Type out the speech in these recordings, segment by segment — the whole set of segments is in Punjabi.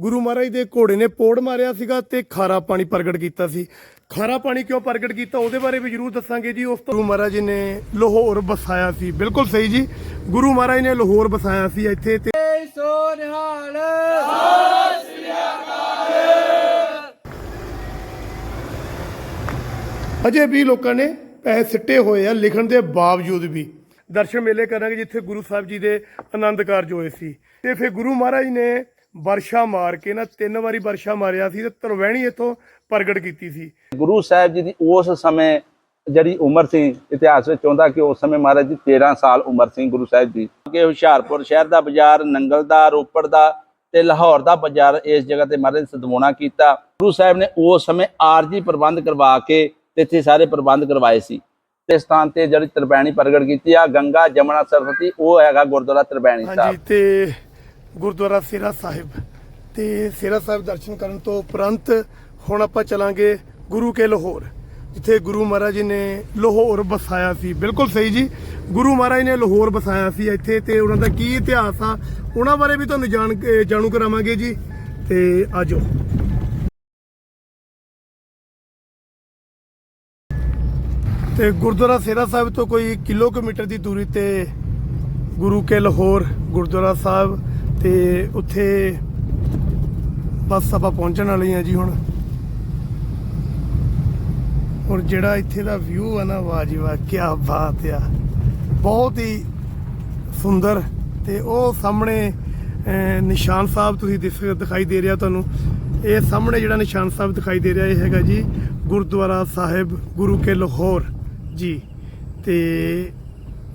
ਗੁਰੂ ਮਹਾਰਾਜ ਦੇ ਘੋੜੇ ਨੇ ਪੋੜ ਮਾਰਿਆ ਸੀਗਾ ਤੇ ਖਾਰਾ ਪਾਣੀ ਪ੍ਰਗਟ ਕੀਤਾ ਸੀ। ਖਾਰਾ ਪਾਣੀ ਕਿਉਂ ਪ੍ਰਗਟ ਕੀਤਾ ਉਹਦੇ ਬਾਰੇ ਵੀ ਜ਼ਰੂਰ ਦੱਸਾਂਗੇ ਜੀ। ਉਸ ਤੋਂ ਗੁਰੂ ਮਹਾਰਾਜ ਨੇ ਲਾਹੌਰ ਵਸਾਇਆ ਸੀ। ਬਿਲਕੁਲ ਸਹੀ ਜੀ। ਗੁਰੂ ਮਹਾਰਾਜ ਨੇ ਲਾਹੌਰ ਵਸਾਇਆ ਸੀ ਇੱਥੇ ਤੇ ਸੋ ਨਿਹਾਲ ਅਜੇ ਵੀ ਲੋਕਾਂ ਨੇ ਪੈਸੇ ਸਿੱਟੇ ਹੋਏ ਆ ਲਿਖਣ ਦੇ ਬਾਵਜੂਦ ਵੀ। ਦਰਸ਼ਨ ਮੇਲੇ ਕਰਾਂਗੇ ਜਿੱਥੇ ਗੁਰੂ ਸਾਹਿਬ ਜੀ ਦੇ ਆਨੰਦ ਕਾਰਜ ਹੋਏ ਸੀ। ਤੇ ਫਿਰ ਗੁਰੂ ਮਹਾਰਾਜ ਨੇ ਵਰਸ਼ਾ ਮਾਰ ਕੇ ਨਾ ਤਿੰਨ ਵਾਰੀ ਵਰਸ਼ਾ ਮਾਰਿਆ ਸੀ ਤੇ ਤਰਵੈਣੀ ਇੱਥੋਂ ਪ੍ਰਗਟ ਕੀਤੀ ਸੀ। ਗੁਰੂ ਸਾਹਿਬ ਜੀ ਦੀ ਉਸ ਸਮੇਂ ਜਿਹੜੀ ਉਮਰ ਸੀ ਇਤਿਹਾਸ ਵਿੱਚ ਆਉਂਦਾ ਕਿ ਉਸ ਸਮੇਂ ਮਹਾਰਾਜ ਜੀ 13 ਸਾਲ ਉਮਰ ਸੀ ਗੁਰੂ ਸਾਹਿਬ ਦੀ ਕਿ ਹੁਸ਼ਿਆਰਪੁਰ ਸ਼ਹਿਰ ਦਾ ਬਾਜ਼ਾਰ ਨੰਗਲ ਦਾ ਰੋਪੜ ਦਾ ਤੇ ਲਾਹੌਰ ਦਾ ਬਾਜ਼ਾਰ ਇਸ ਜਗ੍ਹਾ ਤੇ ਮਹਾਰਾਜ ਨੇ ਸਦਵਾਉਣਾ ਕੀਤਾ। ਗੁਰੂ ਸਾਹਿਬ ਨੇ ਉਸ ਸਮੇਂ ਆਰਜੀ ਪ੍ਰਬੰਧ ਕਰਵਾ ਕੇ ਤੇ ਇੱਥੇ ਸਾਰੇ ਪ੍ਰਬੰਧ ਕਰਵਾਏ ਸੀ। ਤੇ ਸਥਾਨ ਤੇ ਜਿਹੜੀ ਤਰਬੈਣੀ ਪ੍ਰਗਟ ਕੀਤੀ ਆ ਗੰਗਾ ਜਮਨਾ ਸਰਸਵਤੀ ਉਹ ਹੈਗਾ ਗੁਰਦੁਆਰਾ ਤਰਬੈਣੀ ਹਾਂਜੀ ਸਾਹਿਬ। ਤੇ ਗੁਰਦੁਆਰਾ ਸੇਰਾ ਸਾਹਿਬ। ਤੇ ਸੇਰਾ ਸਾਹਿਬ ਦਰਸ਼ਨ ਕਰਨ ਤੋਂ ਉਪਰੰਤ ਹੁਣ ਆਪਾਂ ਚਲਾਂਗੇ ਗੁਰੂ ਕੇ ਲਾਹੌਰ, ਜਿੱਥੇ ਗੁਰੂ ਮਹਾਰਾਜ ਜੀ ਨੇ ਲਾਹੌਰ ਵਸਾਇਆ ਸੀ। ਬਿਲਕੁਲ ਸਹੀ ਜੀ, ਗੁਰੂ ਮਹਾਰਾਜ ਨੇ ਲਾਹੌਰ ਵਸਾਇਆ ਸੀ ਇੱਥੇ ਤੇ ਉਹਨਾਂ ਦਾ ਕੀ ਇਤਿਹਾਸ ਆ, ਉਹਨਾਂ ਬਾਰੇ ਵੀ ਤੁਹਾਨੂੰ ਜਾਣ ਜਾਣੂ ਕਰਾਵਾਂਗੇ ਜੀ। ਤੇ ਆਜੋ। ਤੇ ਗੁਰਦੁਆਰਾ ਸੇਰਾ ਸਾਹਿਬ ਤੋਂ ਕੋਈ ਕਿਲੋਮੀਟਰ ਦੀ ਦੂਰੀ ਤੇ ਗੁਰੂ ਕੇ ਲਾਹੌਰ ਗੁਰਦੁਆਰਾ ਸਾਹਿਬ ਤੇ ਉੱਥੇ ਬਸ ਆਪਾਂ ਪਹੁੰਚਣ ਵਾਲੇ ਆ ਜੀ ਹੁਣ। ਔਰ ਜਿਹੜਾ ਇੱਥੇ ਦਾ ਵਿਊ ਆ ਨਾ, ਵਾਹ ਜੀ ਵਾਹ ਕੀ ਬਾਤ ਆ। ਬਹੁਤ ਹੀ ਸੁੰਦਰ ਤੇ ਉਹ ਸਾਹਮਣੇ ਨਿਸ਼ਾਨ ਸਾਹਿਬ ਤੁਸੀਂ ਦਿਸ- ਦਿਖਾਈ ਦੇ ਰਿਹਾ ਤੁਹਾਨੂੰ। ਇਹ ਸਾਹਮਣੇ ਜਿਹੜਾ ਨਿਸ਼ਾਨ ਸਾਹਿਬ ਦਿਖਾਈ ਦੇ ਰਿਹਾ, ਇਹ ਹੈਗਾ ਜੀ ਗੁਰਦੁਆਰਾ ਸਾਹਿਬ, ਗੁਰੂ ਕੇ ਲਾਹੌਰ। ਜੀ, ਤੇ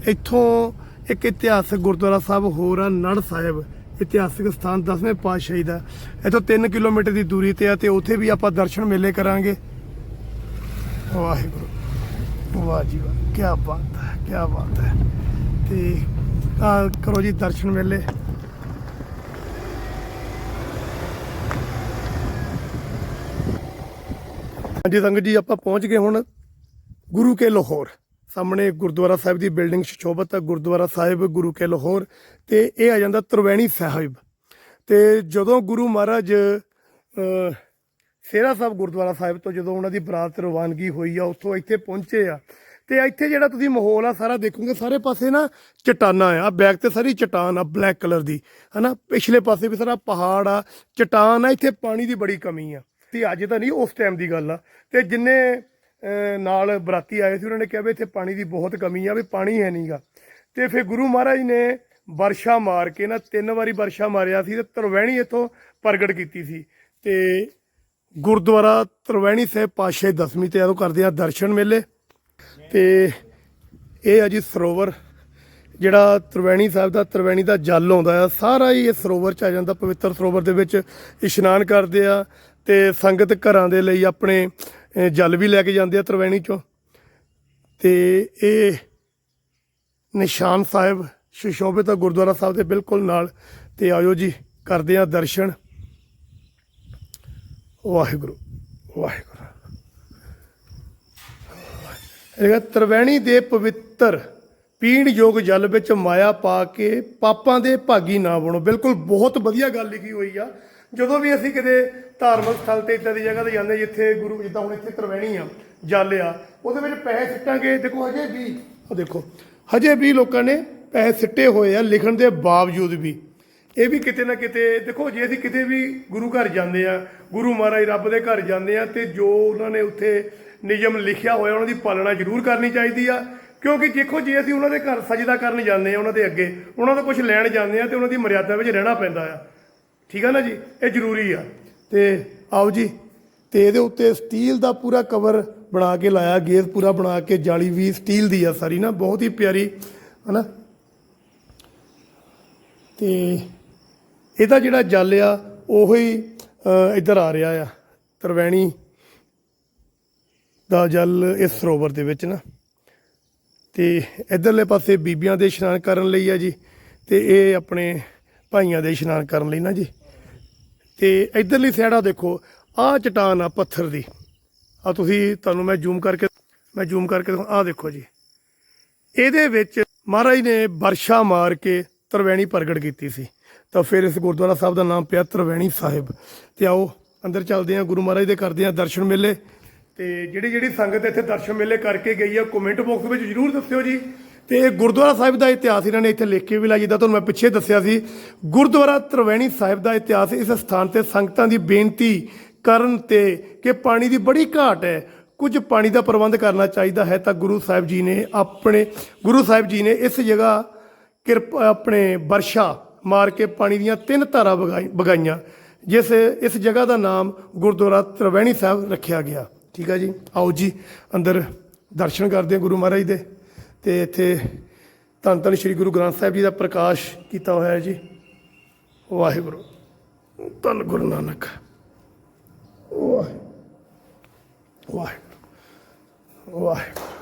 ਇੱਥੋਂ ਇੱਕ ਇਤਿਹਾਸਕ ਗੁਰਦੁਆਰਾ ਸਾਹਿਬ ਹੋਰ ਆ, ਨੜ ਸਾਹਿਬ। ਇਤਿਹਾਸਿਕ ਸਥਾਨ 10ਵੇਂ ਪਾਤਸ਼ਾਹੀ ਦਾ। ਇੱਥੋਂ 3 ਕਿਲੋਮੀਟਰ ਦੀ ਦੂਰੀ ਤੇ ਆ ਤੇ ਉੱਥੇ ਵੀ ਆਪਾਂ ਦਰਸ਼ਨ ਮੇਲੇ ਕਰਾਂਗੇ। ਵਾਹਿਗੁਰੂ। ਵਾਹ ਜੀ ਵਾਹ। ਕੀ ਬਾਤ ਹੈ ਕੀ ਬਾਤ ਹੈ। ਤੇ ਆ ਕਰੋ ਜੀ ਦਰਸ਼ਨ ਮੇਲੇ। ਹਾਂਜੀ ਸੰਗਤ ਜੀ, ਆਪਾਂ ਪਹੁੰਚ ਗਏ ਹੁਣ ਗੁਰੂ ਕੇ ਲਾਹੌਰ। ਸਾਹਮਣੇ ਗੁਰਦੁਆਰਾ ਸਾਹਿਬ ਦੀ ਬਿਲਡਿੰਗ ਸ਼ੋਭਤ ਹੈ ਗੁਰਦੁਆਰਾ ਸਾਹਿਬ ਗੁਰੂ ਕੇ ਲਾਹੌਰ ਤੇ ਇਹ ਆ ਜਾਂਦਾ ਤਰਵੈਣੀ ਸਾਹਿਬ। ਤੇ ਜਦੋਂ ਗੁਰੂ ਮਹਾਰਾਜ ਅਹ, ਸੇਰਾ ਸਾਹਿਬ ਗੁਰਦੁਆਰਾ ਸਾਹਿਬ ਤੋਂ ਜਦੋਂ ਉਹਨਾਂ ਦੀ ਬਰਾਤ ਰਵਾਨਗੀ ਹੋਈ ਆ ਉੱਥੋਂ ਇੱਥੇ ਪਹੁੰਚੇ ਆ ਤੇ ਇੱਥੇ ਜਿਹੜਾ ਤੁਸੀਂ ਮਾਹੌਲ ਆ ਸਾਰਾ ਦੇਖੋਗੇ ਸਾਰੇ ਪਾਸੇ ਨਾ ਚਟਾਨਾਂ ਆ ਬੈਕ ਤੇ ਸਾਰੀ ਚਟਾਨ ਆ ਬਲੈਕ ਕਲਰ ਦੀ ਹਨਾ? ਪਿਛਲੇ ਪਾਸੇ ਵੀ ਸਾਰਾ ਪਹਾੜ ਆ ਚਟਾਨ ਆ ਇੱਥੇ ਪਾਣੀ ਦੀ ਬੜੀ ਕਮੀ ਆ। ਤੇ ਅੱਜ ਤਾਂ ਨਹੀਂ ਉਸ ਟਾਈਮ ਦੀ ਗੱਲ ਆ ਤੇ ਜਿੰਨੇ ਨਾਲ ਬਰਾਤੀ ਆਏ ਸੀ, ਉਹਨਾਂ ਨੇ ਕਿਹਾ ਵੀ ਇੱਥੇ ਪਾਣੀ ਦੀ ਬਹੁਤ ਕਮੀ ਆ, ਵੀ ਪਾਣੀ ਹੈ ਨਹੀਂਗਾ ਤੇ ਫਿਰ ਗੁਰੂ ਮਹਾਰਾਜ ਨੇ ਵਰਸ਼ਾ ਮਾਰ ਕੇ ਨਾ, ਤਿੰਨ ਵਾਰੀ ਵਰਸ਼ਾ ਮਾਰਿਆ ਸੀ ਤੇ ਤਰਵੈਣੀ ਇੱਥੋਂ ਪ੍ਰਗਟ ਕੀਤੀ ਸੀ। ਤੇ ਗੁਰਦੁਆਰਾ ਤਰਵੈਣੀ ਸਾਹਿਬ ਪਾਸ਼ੇ ਦਸਵੀਂ ਤੇ ਆਦੋਂ ਕਰਦੇ ਆ ਦਰਸ਼ਨ ਮੇਲੇ। ਤੇ ਇਹ ਆ ਜੀ ਸਰੋਵਰ, ਜਿਹੜਾ ਤਰਵੈਣੀ ਸਾਹਿਬ ਦਾ, ਤਰਵੈਣੀ ਦਾ ਜਲ ਆਉਂਦਾ ਆ, ਸਾਰਾ ਹੀ ਇਹ ਸਰੋਵਰ ਚ ਆ ਜਾਂਦਾ, ਪਵਿੱਤਰ ਸਰੋਵਰ ਦੇ ਵਿੱਚ ਇਸ਼ਨਾਨ ਕਰਦੇ ਆ ਤੇ ਸੰਗਤ ਘਰਾਂ ਦੇ ਲਈ ਆਪਣੇ ਜਲ ਵੀ ਲੈ ਕੇ ਜਾਂਦੇ ਆ ਤਰਵੈਣੀ ਚੋਂ। ਤੇ ਇਹ ਨਿਸ਼ਾਨ ਸਾਹਿਬ ਸੁਸ਼ੋਭਿਤ ਗੁਰਦੁਆਰਾ ਸਾਹਿਬ ਦੇ ਬਿਲਕੁਲ ਨਾਲ। ਤੇ ਆਇਓ ਜੀ, ਕਰਦੇ ਆ ਦਰਸ਼ਨ। ਵਾਹਿਗੁਰੂ ਵਾਹਿਗੁਰੂ। ਇਹ ਤਰਵੈਣੀ ਦੇ ਪਵਿੱਤਰ ਪੀਣ ਯੋਗ ਜਲ ਵਿੱਚ ਮਾਇਆ ਪਾ ਕੇ ਪਾਪਾਂ ਦੇ ਭਾਗੀ ਨਾ ਬਣੋ। ਬਿਲਕੁਲ ਬਹੁਤ ਵਧੀਆ ਗੱਲ ਲਿਖੀ ਹੋਈ ਆ। ਜਦੋਂ ਵੀ ਅਸੀਂ ਕਿਤੇ ਧਾਰਮਿਕ ਸਥਲ ਤੇ ਇਦਾਂ ਦੀ ਜਗ੍ਹਾ ਤੇ ਜਾਂਦੇ ਜਿੱਥੇ ਗੁਰੂ, ਜਿੱਦਾਂ ਹੁਣ ਇੱਥੇ ਤਰਵੈਣੀ ਆ, ਜਲ ਆ, ਉਹਦੇ ਵਿੱਚ ਪੈਸੇ ਸਿੱਟਾਂਗੇ। ਦੇਖੋ, ਹਜੇ ਵੀ ਉਹ ਦੇਖੋ, ਹਜੇ ਵੀ ਲੋਕਾਂ ਨੇ ਪੈਸੇ ਸਿੱਟੇ ਹੋਏ ਆ ਲਿਖਣ ਦੇ ਬਾਵਜੂਦ ਵੀ। ਇਹ ਵੀ ਕਿਤੇ ਨਾ ਕਿਤੇ, ਦੇਖੋ, ਜੇ ਅਸੀਂ ਕਿਤੇ ਵੀ ਗੁਰੂ ਘਰ ਜਾਂਦੇ ਆ, ਗੁਰੂ ਮਹਾਰਾਜ ਰੱਬ ਦੇ ਘਰ ਜਾਂਦੇ ਆ, ਤੇ ਜੋ ਉਹਨਾਂ ਨੇ ਉੱਥੇ ਨਿਯਮ ਲਿਖਿਆ ਹੋਇਆ, ਉਹਨਾਂ ਦੀ ਪਾਲਣਾ ਜ਼ਰੂਰ ਕਰਨੀ ਚਾਹੀਦੀ ਆ। ਕਿਉਂਕਿ ਦੇਖੋ, ਜੇ ਅਸੀਂ ਉਹਨਾਂ ਦੇ ਘਰ ਸਜਦਾ ਕਰਨ ਜਾਂਦੇ ਆ, ਉਹਨਾਂ ਦੇ ਅੱਗੇ, ਉਹਨਾਂ ਤੋਂ ਕੁਝ ਲੈਣ ਜਾਂਦੇ ਆ, ਤੇ ਉਹਨਾਂ ਦੀ ਮਰਿਆਦਾ ਵਿੱਚ ਰਹਿਣਾ ਪੈਂਦਾ ਆ। ਠੀਕ ਆ ਨਾ ਜੀ? ਇਹ ਜ਼ਰੂਰੀ ਆ। ਤੇ ਆਓ ਜੀ ਤੇ ਇਹਦੇ ਉੱਤੇ ਸਟੀਲ ਦਾ ਪੂਰਾ ਕਵਰ ਬਣਾ ਕੇ ਲਾਇਆ ਗੇਜ ਪੂਰਾ ਬਣਾ ਕੇ ਜਾਲੀ ਵੀ ਸਟੀਲ ਦੀ ਆ ਸਾਰੀ ਨਾ ਬਹੁਤ ਹੀ ਪਿਆਰੀ ਹਨਾ? ਤੇ ਇਹਦਾ ਜਿਹੜਾ ਜਲ ਆ ਉਹੀ ਅ, ਇੱਧਰ ਆ ਰਿਹਾ ਆ ਤਰਵੈਣੀ ਦਾ ਜਲ ਇਸ ਸਰੋਵਰ ਦੇ ਵਿੱਚ ਨਾ। ਤੇ ਇਧਰਲੇ ਪਾਸੇ ਬੀਬੀਆਂ ਦੇ ਇਸ਼ਨਾਨ ਕਰਨ ਲਈ ਆ ਜੀ ਤੇ ਇਹ ਆਪਣੇ ਭਾਈਆਂ ਦੇ ਇਸ਼ਨਾਨ ਕਰਨ ਲਈ ਨਾ ਜੀ। ਤੇ ਇਧਰਲੀ ਸਾਈਡ ਆ ਦੇਖੋ, ਆਹ ਚਟਾਨ ਆ ਪੱਥਰ ਦੀ। ਆ ਤੁਸੀਂ, ਤੁਹਾਨੂੰ ਮੈਂ ਜ਼ੂਮ ਕਰਕੇ, ਮੈਂ ਜ਼ੂਮ ਕਰਕੇ ਆਹ ਦੇਖੋ ਜੀ। ਇਹਦੇ ਵਿੱਚ ਮਹਾਰਾਜ ਨੇ ਵਰਸ਼ਾ ਮਾਰ ਕੇ ਤਰਵੈਣੀ ਪ੍ਰਗਟ ਕੀਤੀ ਸੀ। ਤਾਂ ਫਿਰ ਇਸ ਗੁਰਦੁਆਰਾ ਸਾਹਿਬ ਦਾ ਨਾਮ ਪਿਆ ਤਰਵੈਣੀ ਸਾਹਿਬ। ਤੇ ਆਓ, ਅੰਦਰ ਚੱਲਦੇ ਹਾਂ, ਗੁਰੂ ਮਹਾਰਾਜ ਦੇ ਕਰਦੇ ਹਾਂ ਦਰਸ਼ਨ ਮੇਲੇ। ਤੇ ਜਿਹੜੀ ਜਿਹੜੀ ਸੰਗਤ ਇੱਥੇ ਦਰਸ਼ਨ ਮੇਲੇ ਕਰਕੇ ਗਈ ਆ ਕਮੈਂਟ ਬਾਕਸ ਵਿੱਚ ਜਰੂਰ ਦੱਸਿਓ ਜੀ। ਤੇ ਇਹ ਗੁਰਦੁਆਰਾ ਸਾਹਿਬ ਦਾ ਇਤਿਹਾਸ ਇਹਨਾਂ ਨੇ ਇੱਥੇ ਲਿਖ ਕੇ ਵੀ ਲਾਇਆ, ਜਿੱਦਾਂ ਤੁਹਾਨੂੰ ਮੈਂ ਪਿੱਛੇ ਦੱਸਿਆ ਸੀ, ਗੁਰਦੁਆਰਾ ਤਰਵੈਣੀ ਸਾਹਿਬ ਦਾ ਇਤਿਹਾਸ ਇਸ ਸਥਾਨ ਤੇ ਸੰਗਤਾਂ ਦੀ ਬੇਨਤੀ ਕਰਨ ਤੇ ਕਿ ਪਾਣੀ ਦੀ ਬੜੀ ਘਾਟ ਹੈ, ਕੁਝ ਪਾਣੀ ਦਾ ਪ੍ਰਬੰਧ ਕਰਨਾ ਚਾਹੀਦਾ ਹੈ ਤਾਂ ਗੁਰੂ ਸਾਹਿਬ ਜੀ ਨੇ ਆਪਣੇ, ਗੁਰੂ ਸਾਹਿਬ ਜੀ ਨੇ ਇਸ ਜਗ੍ਹਾ ਕਿਰਪਾ, ਆਪਣੇ ਵਰਸ਼ਾ ਮਾਰ ਕੇ ਪਾਣੀ ਦੀਆਂ ਤਿੰਨ ਧਾਰਾਂ ਵਗਾਈ- ਵਗਾਈਆਂ, ਜਿਸ, ਇਸ ਜਗ੍ਹਾ ਦਾ ਨਾਮ ਗੁਰਦੁਆਰਾ ਤਰਵੈਣੀ ਸਾਹਿਬ ਰੱਖਿਆ ਗਿਆ। ਠੀਕ ਆ ਜੀ? ਆਓ ਜੀ, ਅੰਦਰ ਦਰਸ਼ਨ ਕਰਦੇ ਹਾਂ ਗੁਰੂ ਮਹਾਰਾਜ ਦੇ। ਤੇ ਇੱਥੇ ਧੰਨ ਧੰਨ ਸ੍ਰੀ ਗੁਰੂ ਗ੍ਰੰਥ ਸਾਹਿਬ ਜੀ ਦਾ ਪ੍ਰਕਾਸ਼ ਕੀਤਾ ਹੋਇਆ ਹੈ ਜੀ। ਵਾਹਿਗੁਰੂ। ਧੰਨ ਗੁਰੂ ਨਾਨਕ। ਵਾਹਿਗੁਰੂ। ਵਾਹਿਗੁਰੂ। ਵਾਹਿਗੁਰੂ।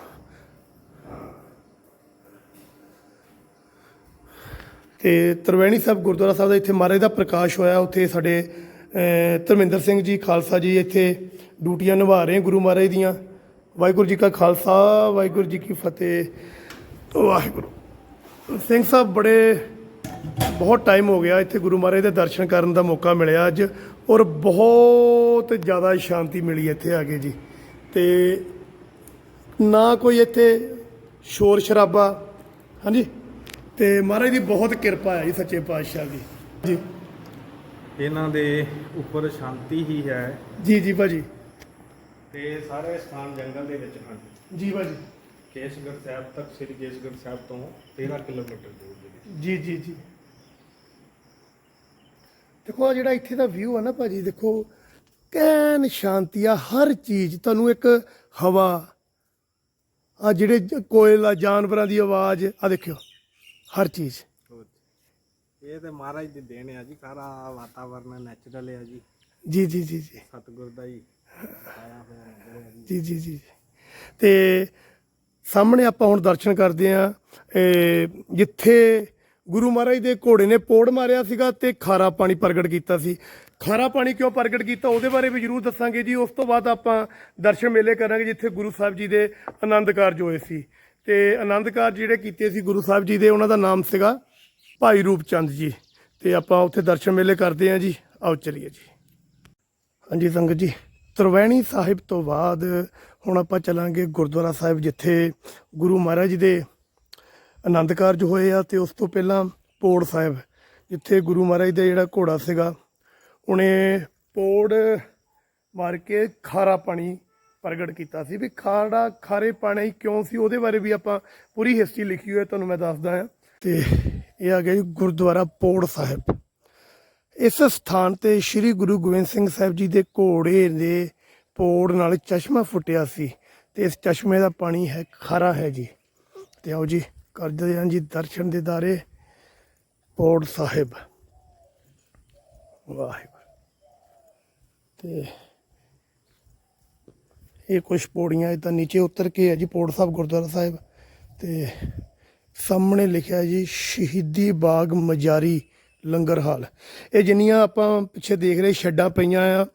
ਤੇ ਤਰਵੈਣੀ ਸਾਹਿਬ ਗੁਰਦੁਆਰਾ ਸਾਹਿਬ ਦਾ ਇੱਥੇ ਮਹਾਰਾਜ ਦਾ ਪ੍ਰਕਾਸ਼ ਹੋਇਆ। ਉੱਥੇ ਸਾਡੇ ਧਰਮਿੰਦਰ ਸਿੰਘ ਜੀ, ਖਾਲਸਾ ਜੀ ਇੱਥੇ ਡਿਊਟੀਆਂ ਨਿਭਾ ਰਹੇ ਗੁਰੂ ਮਹਾਰਾਜ ਦੀਆਂ। ਵਾਹਿਗੁਰੂ ਜੀ ਕਾ ਖਾਲਸਾ ਵਾਹਿਗੁਰੂ ਜੀ ਕੀ ਫਤਿਹ। ਵਾਹਿਗੁਰੂ। ਸਿੰਘ ਸਾਹਿਬ ਬੜੇ ਬਹੁਤ ਟਾਈਮ ਹੋ ਗਿਆ ਇੱਥੇ ਗੁਰੂ ਮਹਾਰਾਜ ਦੇ ਦਰਸ਼ਨ ਕਰਨ ਦਾ ਮੌਕਾ ਮਿਲਿਆ ਅੱਜ ਔਰ ਬਹੁਤ ਜ਼ਿਆਦਾ ਸ਼ਾਂਤੀ ਮਿਲੀ ਇੱਥੇ ਆ ਕੇ ਜੀ। ਤੇ ਨਾ ਕੋਈ ਇੱਥੇ ਸ਼ੋਰ ਸ਼ਰਾਬਾ ਹਾਂਜੀ? ਤੇ ਮਹਾਰਾਜ ਦੀ ਬਹੁਤ ਕਿਰਪਾ ਹੈ ਜੀ ਸੱਚੇ ਪਾਤਸ਼ਾਹ ਦੀ। ਜੀ। ਇਹਨਾਂ ਦੇ ਉੱਪਰ ਸ਼ਾਂਤੀ ਹੀ ਹੈ। ਜੀ ਜੀ ਭਾਜੀ। ਤੇ ਸਾਰੇ ਸਥਾਨ ਜੰਗਲ ਦੇ ਵਿੱਚ ਹਨ। ਜੀ ਭਾਜੀ। ਕੇਸਗੜ੍ਹ ਸਾਹਿਬ ਤੱਕ ਸ੍ਰੀ ਕੇਸਗੜ੍ਹ ਸਾਹਿਬ ਤੋਂ 13 ਕਿਲੋਮੀਟਰ ਦੂਰ ਦੇ ਵਿੱਚ। ਜੀ ਜੀ ਜੀ। ਦੇਖੋ ਆ ਜਿਹੜਾ ਇੱਥੇ ਦਾ ਵਿਊ ਆ ਨਾ ਭਾਜੀ ਦੇਖੋ ਕੈਨ ਸ਼ਾਂਤੀ ਆ ਹਰ ਚੀਜ਼ ਤੁਹਾਨੂੰ ਇੱਕ ਹਵਾ ਆ ਜਿਹੜੇ ਕੋਇਲ ਆ ਜਾਨਵਰਾਂ ਦੀ ਆਵਾਜ਼ ਆ ਦੇਖਿਓ ਹਰ ਚੀਜ਼। ਇਹ ਤੇ ਮਹਾਰਾਜ ਦੀ ਦੇਣ ਆ ਜੀ ਸਾਰਾ ਵਾਤਾਵਰਨ ਨੈਚੁਰਲ ਹੈ ਜੀ। ਜੀ ਜੀ ਜੀ ਜੀ। ਸਤਿਗੁਰ ਦਾ ਜੀ ਜੀ ਜੀ ਜੀ। ਤੇ ਸਾਹਮਣੇ ਆਪਾਂ ਹੁਣ ਦਰਸ਼ਨ ਕਰਦੇ ਆ ਜਿੱਥੇ ਗੁਰੂ ਮਹਾਰਾਜ ਦੇ ਘੋੜੇ ਨੇ ਪੋੜ ਮਾਰਿਆ ਸੀਗਾ ਤੇ ਖਾਰਾ ਪਾਣੀ ਪ੍ਰਗਟ ਕੀਤਾ ਸੀ। ਖਾਰਾ ਪਾਣੀ ਕਿਉਂ ਪ੍ਰਗਟ ਕੀਤਾ? ਉਹਦੇ ਬਾਰੇ ਵੀ ਜਰੂਰ ਦੱਸਾਂਗੇ ਜੀ। ਉਸ ਤੋਂ ਬਾਅਦ ਆਪਾਂ ਦਰਸ਼ਨ ਮੇਲੇ ਕਰਾਂਗੇ, ਜਿੱਥੇ ਗੁਰੂ ਸਾਹਿਬ ਜੀ ਦੇ ਆਨੰਦ ਕਾਰਜ ਹੋਏ ਸੀ। ਤੇ ਆਨੰਦ ਕਾਰਜ ਜਿਹੜੇ ਕੀਤੇ ਸੀ ਗੁਰੂ ਸਾਹਿਬ ਜੀ ਦੇ, ਉਹਨਾਂ ਦਾ ਨਾਮ ਸੀਗਾ ਭਾਈ ਰੂਪ ਚੰਦ ਜੀ। ਤੇ ਆਪਾਂ ਉੱਥੇ ਦਰਸ਼ਨ ਮੇਲੇ ਕਰਦੇ ਹਾਂ ਜੀ। ਆਓ ਚਲੀਏ ਜੀ। ਹਾਂਜੀ, ਸੰਗਤ ਜੀ। ਤਰਵੈਣੀ ਸਾਹਿਬ ਤੋਂ ਬਾਅਦ ਹੁਣ ਆਪਾਂ ਚੱਲਾਂਗੇ ਗੁਰਦੁਆਰਾ ਸਾਹਿਬ, ਜਿੱਥੇ ਗੁਰੂ ਮਹਾਰਾਜ ਦੇ ਆਨੰਦ ਕਾਰਜ ਹੋਏ ਆ ਤੇ ਉਸ ਤੋਂ ਪਹਿਲਾਂ ਪੋੜ ਸਾਹਿਬ, ਜਿੱਥੇ ਗੁਰੂ ਮਹਾਰਾਜ ਦਾ ਜਿਹੜਾ ਘੋੜਾ ਸੀਗਾ, ਉਹਨੇ ਪੋੜ ਮਾਰ ਕੇ ਖਾਰਾ ਪਾਣੀ ਪ੍ਰਗਟ ਕੀਤਾ ਸੀ। ਵੀ ਖਾੜਾ ਖਾਰੇ ਪਾਣੀ ਕਿਉਂ ਸੀ? ਉਹਦੇ ਬਾਰੇ ਵੀ ਆਪਾਂ ਪੂਰੀ ਹਿਸਟਰੀ ਲਿਖੀ ਹੋਈ ਹੈ ਤੁਹਾਨੂੰ ਮੈਂ ਦੱਸਦਾ ਹਾਂ। ਤੇ ਇਹ ਆ ਗਿਆ ਜੀ ਗੁਰਦੁਆਰਾ ਪੋੜ ਸਾਹਿਬ। ਇਸ ਸਥਾਨ ਤੇ ਸ੍ਰੀ ਗੁਰੂ ਗੋਬਿੰਦ ਸਿੰਘ ਸਾਹਿਬ ਜੀ ਦੇ ਘੋੜੇ ਦੇ ਪੋੜ ਨਾਲ ਚਸ਼ਮਾ ਫੁੱਟਿਆ ਸੀ ਤੇ ਇਸ ਚਸ਼ਮੇ ਦਾ ਪਾਣੀ ਹੈ, ਖਾਰਾ ਹੈ ਜੀ। ਤੇ ਆਓ ਜੀ, ਕਰਦੇ ਹਾਂ ਜੀ ਦਰਸ਼ਨ ਦੇ ਦਾਰੇ। ਪੋੜ ਸਾਹਿਬ। ਵਾਹਿਗੁਰੂ। ਤੇ ਇਹ ਕੁਝ ਪੌੜੀਆਂ ਇਦਾਂ ਨੀਚੇ ਉਤਰ ਕੇ ਹੈ ਜੀ, ਪੋੜ ਸਾਹਿਬ, ਗੁਰਦੁਆਰਾ ਸਾਹਿਬ। ਤੇ ਸਾਹਮਣੇ ਲਿਖਿਆ ਜੀ, ਸ਼ਹੀਦੀ ਬਾਗ ਮਜਾਰੀ। ਲੰਗਰ ਹਾਲ। ਇਹ ਜਿੰਨੀਆਂ ਆਪਾਂ ਪਿੱਛੇ ਦੇਖ ਰਹੇ ਛੱਡਾਂ ਪਈਆਂ ਆ,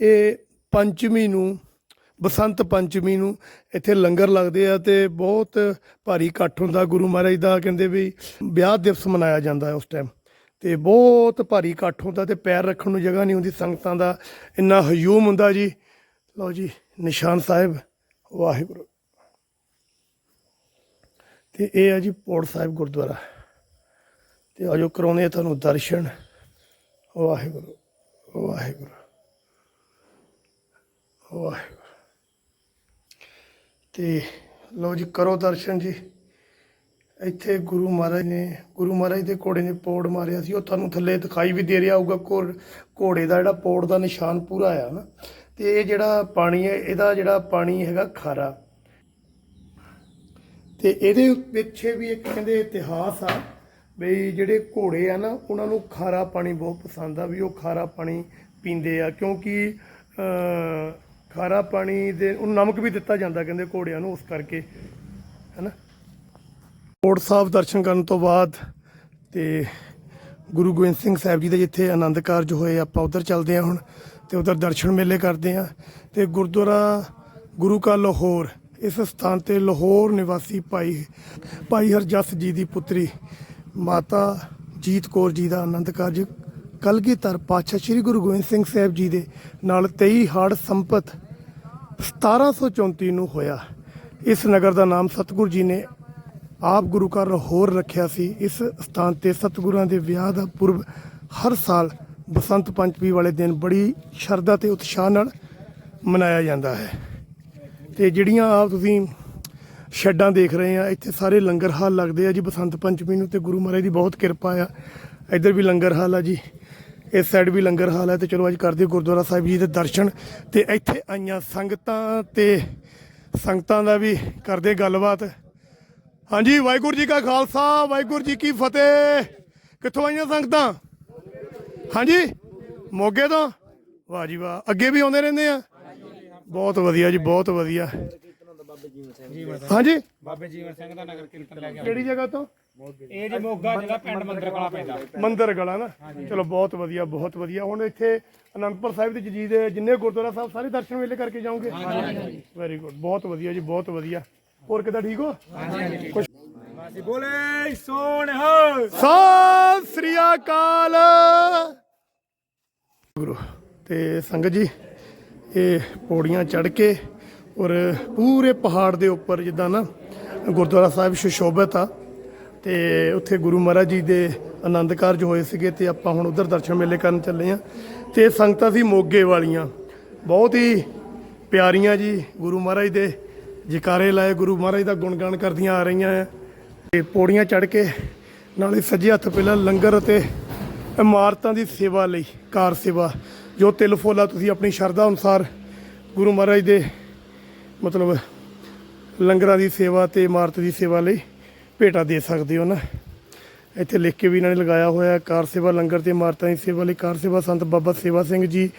ਇਹ ਪੰਚਮੀ ਨੂੰ, ਬਸੰਤ ਪੰਚਮੀ ਨੂੰ ਇੱਥੇ ਲੰਗਰ ਲੱਗਦੇ ਆ ਤੇ ਬਹੁਤ ਭਾਰੀ ਇਕੱਠ ਹੁੰਦਾ ਗੁਰੂ ਮਹਾਰਾਜ ਦਾ, ਕਹਿੰਦੇ ਵੀ ਵਿਆਹ ਦਿਵਸ ਮਨਾਇਆ ਜਾਂਦਾ ਹੈ ਉਸ ਟਾਈਮ ਤੇ ਬਹੁਤ ਭਾਰੀ ਇਕੱਠ ਹੁੰਦਾ ਤੇ ਪੈਰ ਰੱਖਣ ਨੂੰ ਜਗ੍ਹਾ ਨਹੀਂ ਹੁੰਦੀ ਸੰਗਤਾਂ ਦਾ। ਇੰਨਾ ਹਯੂਮ ਹੁੰਦਾ ਜੀ। ਲਓ ਜੀ, ਨਿਸ਼ਾਨ ਸਾਹਿਬ, ਵਾਹਿਗੁਰੂ। ਤੇ ਇਹ ਆ ਜੀ ਪੋੜ ਸਾਹਿਬ ਗੁਰਦੁਆਰਾ। ਤੇ ਆਜੋ ਕਰਾਉਂਦੇ ਆ ਤੁਹਾਨੂੰ ਦਰਸ਼ਨ। ਵਾਹਿਗੁਰੂ ਵਾਹਿਗੁਰੂ ਵਾਹਿਗੁਰੂ। ਤੇ ਲਓ ਜੀ, ਕਰੋ ਦਰਸ਼ਨ ਜੀ। ਇੱਥੇ ਗੁਰੂ ਮਹਾਰਾਜ ਨੇ, ਗੁਰੂ ਮਹਾਰਾਜ ਦੇ ਘੋੜੇ ਨੇ ਪੌੜ ਮਾਰਿਆ ਸੀ। ਉਹ ਤੁਹਾਨੂੰ ਥੱਲੇ ਦਿਖਾਈ ਵੀ ਦੇ ਰਿਹਾ ਹੋਊਗਾ, ਘੋੜ- ਘੋੜੇ ਦਾ ਜਿਹੜਾ ਪੌੜ ਦਾ ਨਿਸ਼ਾਨ ਪੂਰਾ ਆ ਨਾ। ਤੇ ਇਹ ਜਿਹੜਾ ਪਾਣੀ ਹੈ, ਇਹਦਾ ਜਿਹੜਾ ਪਾਣੀ ਹੈਗਾ ਖਾਰਾ। ਤੇ ਇਹਦੇ ਪਿੱਛੇ ਵੀ ਇੱਕ ਕਹਿੰਦੇ ਇਤਿਹਾਸ ਆ। ਬਈ ਜਿਹੜੇ ਘੋੜੇ ਆ ਨਾ, ਉਹਨਾਂ ਨੂੰ ਖਾਰਾ ਪਾਣੀ ਬਹੁਤ ਪਸੰਦ ਆ ਵੀ ਉਹ ਖਾਰਾ ਪਾਣੀ ਪੀਂਦੇ ਆ, ਕਿਉਂਕਿ ਖਾਰਾ ਪਾਣੀ ਦੇ ਉਹ ਨਮਕ ਵੀ ਦਿੱਤਾ ਜਾਂਦਾ ਕਹਿੰਦੇ ਘੋੜਿਆਂ ਨੂੰ ਉਸ ਕਰਕੇ, ਹੈਨਾ? ਕੋਟ ਸਾਹਿਬ ਦਰਸ਼ਨ ਕਰਨ ਤੋਂ ਬਾਅਦ ਤੇ ਗੁਰੂ ਗੋਬਿੰਦ ਸਿੰਘ ਸਾਹਿਬ ਜੀ ਦੇ ਜਿੱਥੇ ਆਨੰਦ ਕਾਰਜ ਹੋਏ, ਆਪਾਂ ਉਧਰ ਚੱਲਦੇ ਹਾਂ ਹੁਣ ਤੇ ਉਧਰ ਦਰਸ਼ਨ ਮੇਲੇ ਕਰਦੇ ਹਾਂ ਤੇ ਗੁਰਦੁਆਰਾ ਗੁਰੂ ਕਾ ਲਾਹੌਰ, ਇਸ ਸਥਾਨ ਤੇ ਲਾਹੌਰ ਨਿਵਾਸੀ ਭਾਈ ਭਾਈ ਹਰਜਸ ਜੀ ਦੀ ਪੁੱਤਰੀ ਮਾਤਾ ਜੀਤ ਕੌਰ ਜੀ ਦਾ ਆਨੰਦ ਕਾਰਜ, ਕਲਗੀਧਰ ਪਾਤਸ਼ਾਹ ਸ੍ਰੀ ਗੁਰੂ ਗੋਬਿੰਦ ਸਿੰਘ ਸਾਹਿਬ ਜੀ ਦੇ ਨਾਲ 23 ਹਾੜ ਸੰਪਤ 1734 ਨੂੰ ਹੋਇਆ। ਇਸ ਨਗਰ ਦਾ ਨਾਮ ਸਤਿਗੁਰੂ ਜੀ ਨੇ ਆਪ ਗੁਰੂ ਘਰ ਹੋਰ ਰੱਖਿਆ ਸੀ। ਇਸ ਸਥਾਨ ਤੇ ਸਤਿਗੁਰਾਂ ਦੇ ਵਿਆਹ ਦਾ ਪੁਰਬ ਹਰ ਸਾਲ ਬਸੰਤ ਪੰਚਮੀ ਵਾਲੇ ਦਿਨ ਬੜੀ ਸ਼ਰਧਾ ਤੇ ਉਤਸ਼ਾਹ ਨਾਲ ਮਨਾਇਆ ਜਾਂਦਾ ਹੈ। ਤੇ ਜਿਹੜੀਆਂ ਆਪ ਤੁਸੀਂ ਸ਼ੈੱਡਾਂ ਦੇਖ ਰਹੇ ਆ ਇੱਥੇ ਸਾਰੇ ਲੰਗਰ ਹਾਲ ਲੱਗਦੇ ਆ ਜੀ, ਬਸੰਤ ਪੰਚਮੀ ਨੂੰ ਤੇ ਗੁਰੂ ਮਹਾਰਾਜ ਦੀ ਬਹੁਤ ਕਿਰਪਾ ਆ। ਇੱਧਰ ਵੀ ਲੰਗਰ ਹਾਲ ਆ ਜੀ, ਇਸ ਸਾਈਡ ਵੀ ਲੰਗਰ ਹਾਲ ਹੈ ਤੇ ਚਲੋ ਅੱਜ ਕਰਦੇ ਗੁਰਦੁਆਰਾ ਸਾਹਿਬ ਜੀ ਦੇ ਦਰਸ਼ਨ ਤੇ ਇੱਥੇ ਆਈਆਂ ਸੰਗਤਾਂ ਤੇ ਸੰਗਤਾਂ ਦਾ ਵੀ ਕਰਦੇ ਗੱਲਬਾਤ। ਹਾਂਜੀ, ਵਾਹਿਗੁਰੂ ਜੀ ਕਾ ਖਾਲਸਾ, ਵਾਹਿਗੁਰੂ ਜੀ ਕੀ ਫਤਿਹ। ਕਿੱਥੋਂ ਆਈਆਂ ਸੰਗਤਾਂ? ਹਾਂਜੀ, ਮੋਗੇ ਤੋਂ? ਵਾਹ ਜੀ ਵਾਹ, ਅੱਗੇ ਵੀ ਆਉਂਦੇ ਰਹਿੰਦੇ ਆ? ਬਹੁਤ ਵਧੀਆ ਜੀ, ਬਹੁਤ ਵਧੀਆ। ਹਾਂਜੀ? ਬਾਬੇ ਜੀਵਨ ਸਿੰਘ ਦਾ ਨਗਰ ਕੀਰਤਨ ਲੈ ਕੇ ਕਿਹੜੀ ਜਗ੍ਹਾ ਤੋਂ? ਇਹ ਜੀ ਮੋਗਾ ਜਿਹੜਾ ਪਿੰਡ ਮੰਦਰ ਕਲਾ ਪੈਂਦਾ। ਮੰਦਰ ਗਲਾ ਨਾ? ਚਲੋ ਬਹੁਤ ਵਧੀਆ ਬਹੁਤ ਵਧੀਆ। ਹੁਣ ਇੱਥੇ ਅਨੰਦਪੁਰ ਸਾਹਿਬ ਦੇ ਜੀ ਦੇ ਜਿੰਨੇ ਗੁਰਦੁਆਰਾ ਸਾਹਿਬ ਸਾਰੇ ਦਰਸ਼ਨ ਵੇਲੇ ਕਰਕੇ ਜਾਓਗੇ? ਵੈਰੀ ਗੁੱਡ ਬਹੁਤ ਵਧੀਆ ਜੀ ਬਹੁਤ ਵਧੀਆ। ਹੋਰ ਕਿਦਾਂ ਠੀਕ ਹੋ? ਅਸੀਂ ਬੋਲੇ ਸੋਣ ਹੋ ਸਤਿ ਸ੍ਰੀ ਅਕਾਲ। ਗੁਰੂ ਤੇ ਸੰਗਤ ਜੀ ਇਹ ਪੌੜੀਆਂ ਚੜ ਕੇ ਔਰ ਪੂਰੇ ਪਹਾੜ ਦੇ ਉੱਪਰ ਜਿੱਦਾਂ ਨਾ ਗੁਰਦੁਆਰਾ ਸਾਹਿਬ ਸੁਸ਼ੋਭਿਤ ਆ ਤੇ ਉੱਥੇ ਗੁਰੂ ਮਹਾਰਾਜ ਜੀ ਦੇ ਆਨੰਦ ਕਾਰਜ ਹੋਏ ਸੀਗੇ ਤੇ ਆਪਾਂ ਹੁਣ ਉਧਰ ਦਰਸ਼ਨ ਮੇਲੇ ਕਰਨ ਚੱਲੇ ਆ ਤੇ ਸੰਗਤਾਂ ਸੀ ਮੋਗੇ ਵਾਲੀਆਂ। ਬਹੁਤ ਹੀ ਪਿਆਰੀਆਂ ਜੀ ਗੁਰੂ ਮਹਾਰਾਜ ਦੇ ਜਕਾਰੇ ਲਾਏ, ਗੁਰੂ ਮਹਾਰਾਜ ਦਾ ਗੁਣਗਾਨ ਕਰਦੀਆਂ ਆ ਰਹੀਆਂ ਆ। ਤੇ ਪੌੜੀਆਂ ਚੜ ਕੇ ਨਾਲੇ ਸੱਜੇ ਹੱਥ ਪਹਿਲਾਂ ਲੰਗਰ ਅਤੇ ਇਮਾਰਤਾਂ ਦੀ ਸੇਵਾ ਲਈ, ਕਾਰ ਸੇਵਾ, ਜੋ ਤਿਲ ਫੋਲਾ ਤੁਸੀਂ ਆਪਣੀ ਸ਼ਰਧਾ ਅਨੁਸਾਰ ਗੁਰੂ ਮਹਾਰਾਜ ਦੇ ਮਤਲਬ ਲੰਗਰਾਂ ਦੀ ਸੇਵਾ ਤੇ ਇਮਾਰਤ ਦੀ ਸੇਵਾ ਲਈ ਭੇਟਾ ਦੇ ਸਕਦੇ ਹੋ ਨਾ। ਇੱਥੇ ਲਿਖ ਕੇ ਵੀ ਇਹਨਾਂ ਨੇ ਲਗਾਇਆ ਹੋਇਆ ਕਾਰ ਸੇਵਾ ਲੰਗਰ ਤੇ ਇਮਾਰਤਾਂ ਦੀ ਸੇਵਾ ਲਈ ਕਾਰ ਸੇਵਾ ਸੰਤ ਬਾਬਾ ਸੇਵਾ ਸਿੰਘ ਜੀ,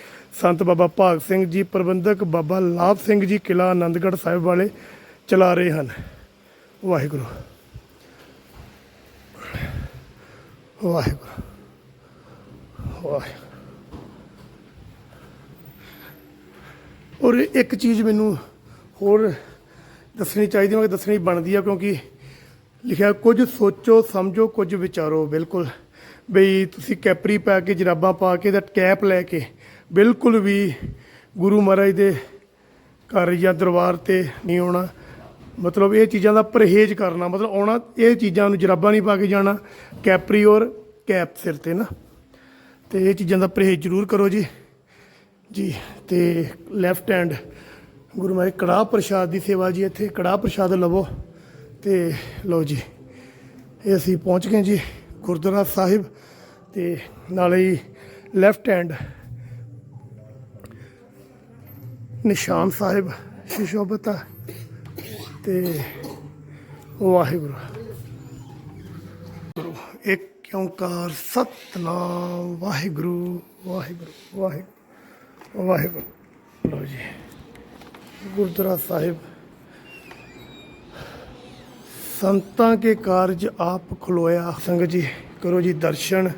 ਸੰਤ ਬਾਬਾ ਭਾਗ ਸਿੰਘ ਜੀ, ਪ੍ਰਬੰਧਕ ਬਾਬਾ ਲਾਭ ਸਿੰਘ ਜੀ ਕਿਲਾ ਆਨੰਦਗੜ੍ਹ ਸਾਹਿਬ ਵਾਲੇ ਚਲਾ ਰਹੇ ਹਨ। ਵਾਹਿਗੁਰੂ। ਵਾਹਿਗੁਰੂ। ਵਾਹਿਗੁਰੂ। ਔਰ ਇੱਕ ਚੀਜ਼ ਮੈਨੂੰ ਹੋਰ ਦੱਸਣੀ ਚਾਹੀਦੀ ਹੋਵੇ, ਦੱਸਣੀ ਬਣਦੀ ਆ, ਕਿਉਂਕਿ ਲਿਖਿਆ, ਕੁਝ ਸੋਚੋ, ਸਮਝੋ, ਕੁਝ ਵਿਚਾਰੋ, ਬਿਲਕੁਲ। ਬਈ ਤੁਸੀਂ ਕੈਪਰੀ ਪਾ ਕੇ, ਜਰਾਬਾਂ ਪਾ ਕੇ ਦਾ ਕੈਪ ਲੈ ਕੇ ਬਿਲਕੁਲ ਵੀ ਗੁਰੂ ਮਹਾਰਾਜ ਦੇ ਘਰ ਜਾਂ ਦਰਬਾਰ ਤੇ ਨਹੀਂ ਆਉਣਾ। ਮਤਲਬ ਇਹ ਚੀਜ਼ਾਂ ਦਾ ਪਰਹੇਜ਼ ਕਰਨਾ, ਮਤਲਬ ਆਉਣਾ, ਇਹ ਚੀਜ਼ਾਂ ਨੂੰ ਜਰਾਬਾਂ ਨਹੀਂ ਪਾ ਕੇ ਜਾਣਾ, ਕੈਪਰੀ ਔਰ ਕੈਪ ਸਿਰ ਤੇ ਨਾ। ਤੇ ਇਹ ਚੀਜ਼ਾਂ ਦਾ ਪਰਹੇਜ਼ ਜ਼ਰੂਰ ਕਰੋ ਜੀ। ਜੀ, ਤੇ ਲੈਫਟ ਹੈਂਡ ਗੁਰੂ ਮਹਾਰਾਜ, ਕੜਾਹ ਪ੍ਰਸ਼ਾਦ ਦੀ ਸੇਵਾ ਜੀ, ਇੱਥੇ ਕੜਾਹ ਪ੍ਰਸ਼ਾਦ ਲਵੋ ਤੇ ਲਓ ਜੀ, ਇਹ ਅਸੀਂ ਪਹੁੰਚ ਗਏ ਜੀ ਗੁਰਦੁਆਰਾ ਸਾਹਿਬ ਤੇ ਨਾਲੇ ਹੀ ਲੈਫਟ ਹੈਂਡ ਨਿਸ਼ਾਨ ਸਾਹਿਬ ਸ਼ਿਸ਼ੋਭਤਾ ਤੇ ਵਾਹਿਗੁਰੂ। ਗੁਰੂ ਇੱਕ ਓੰਕਾਰ ਸਤਨਾਮ, ਵਾਹਿਗੁਰੂ ਵਾਹਿਗੁਰੂ ਵਾਹਿਗੁਰੂ ਵਾਹਿਗੁਰੂ। ਲਓ ਜੀ। ਗੁਰਦੁਆਰਾ ਸਾਹਿਬ। ਸੰਤਾਂ ਕੇ ਕਾਰਜ ਆਪ ਖਲੋਇਆ। ਸੰਗਤ ਜੀ, ਕਰੋ ਜੀ ਦਰਸ਼ਨ।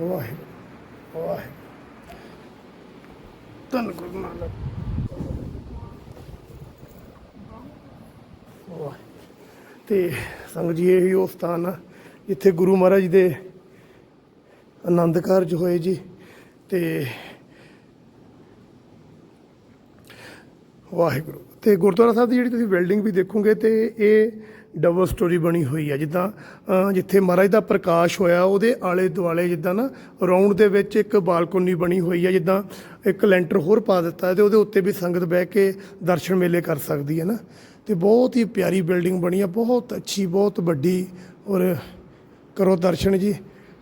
ਵਾਹਿਗੁਰੂ ਵਾਹਿਗੁਰੂ। ਧੰਨ ਗੁਰੂ ਨਾਨਕ। ਤੇ ਸੰਗਤ ਜੀ, ਇਹ ਉਹ ਸਥਾਨ ਆ ਜਿੱਥੇ ਗੁਰੂ ਮਹਾਰਾਜ ਦੇ ਆਨੰਦ ਕਾਰਜ ਹੋਏ ਜੀ। ਤੇ ਵਾਹਿਗੁਰੂ। ਤੇ ਗੁਰਦੁਆਰਾ ਸਾਹਿਬ ਦੀ ਜਿਹੜੀ ਤੁਸੀਂ ਬਿਲਡਿੰਗ ਵੀ ਦੇਖੋਗੇ ਤੇ ਇਹ ਡਬਲ ਸਟੋਰੀ ਬਣੀ ਹੋਈ ਹੈ ਜਿੱਦਾਂ ਜਿੱਥੇ ਮਹਾਰਾਜ ਦਾ ਪ੍ਰਕਾਸ਼ ਹੋਇਆ, ਉਹਦੇ ਆਲੇ ਦੁਆਲੇ ਜਿੱਦਾਂ ਨਾ ਰਾਉਂਡ ਦੇ ਵਿੱਚ ਇੱਕ ਬਾਲਕੋਨੀ ਬਣੀ ਹੋਈ ਹੈ ਜਿੱਦਾਂ ਇੱਕ ਲੈਂਟਰ ਹੋਰ ਪਾ ਦਿੱਤਾ ਹੈ ਤੇ ਉਹਦੇ ਉੱਤੇ ਵੀ ਸੰਗਤ ਬਹਿ ਕੇ ਦਰਸ਼ਨ ਮੇਲੇ ਕਰ ਸਕਦੀ ਹੈ ਨਾ। ਤੇ ਬਹੁਤ ਹੀ ਪਿਆਰੀ ਬਿਲਡਿੰਗ ਬਣੀ ਹੈ ਬਹੁਤ ਅੱਛੀ, ਬਹੁਤ ਵੱਡੀ ਔਰ ਕਰੋ ਦਰਸ਼ਨ ਜੀ।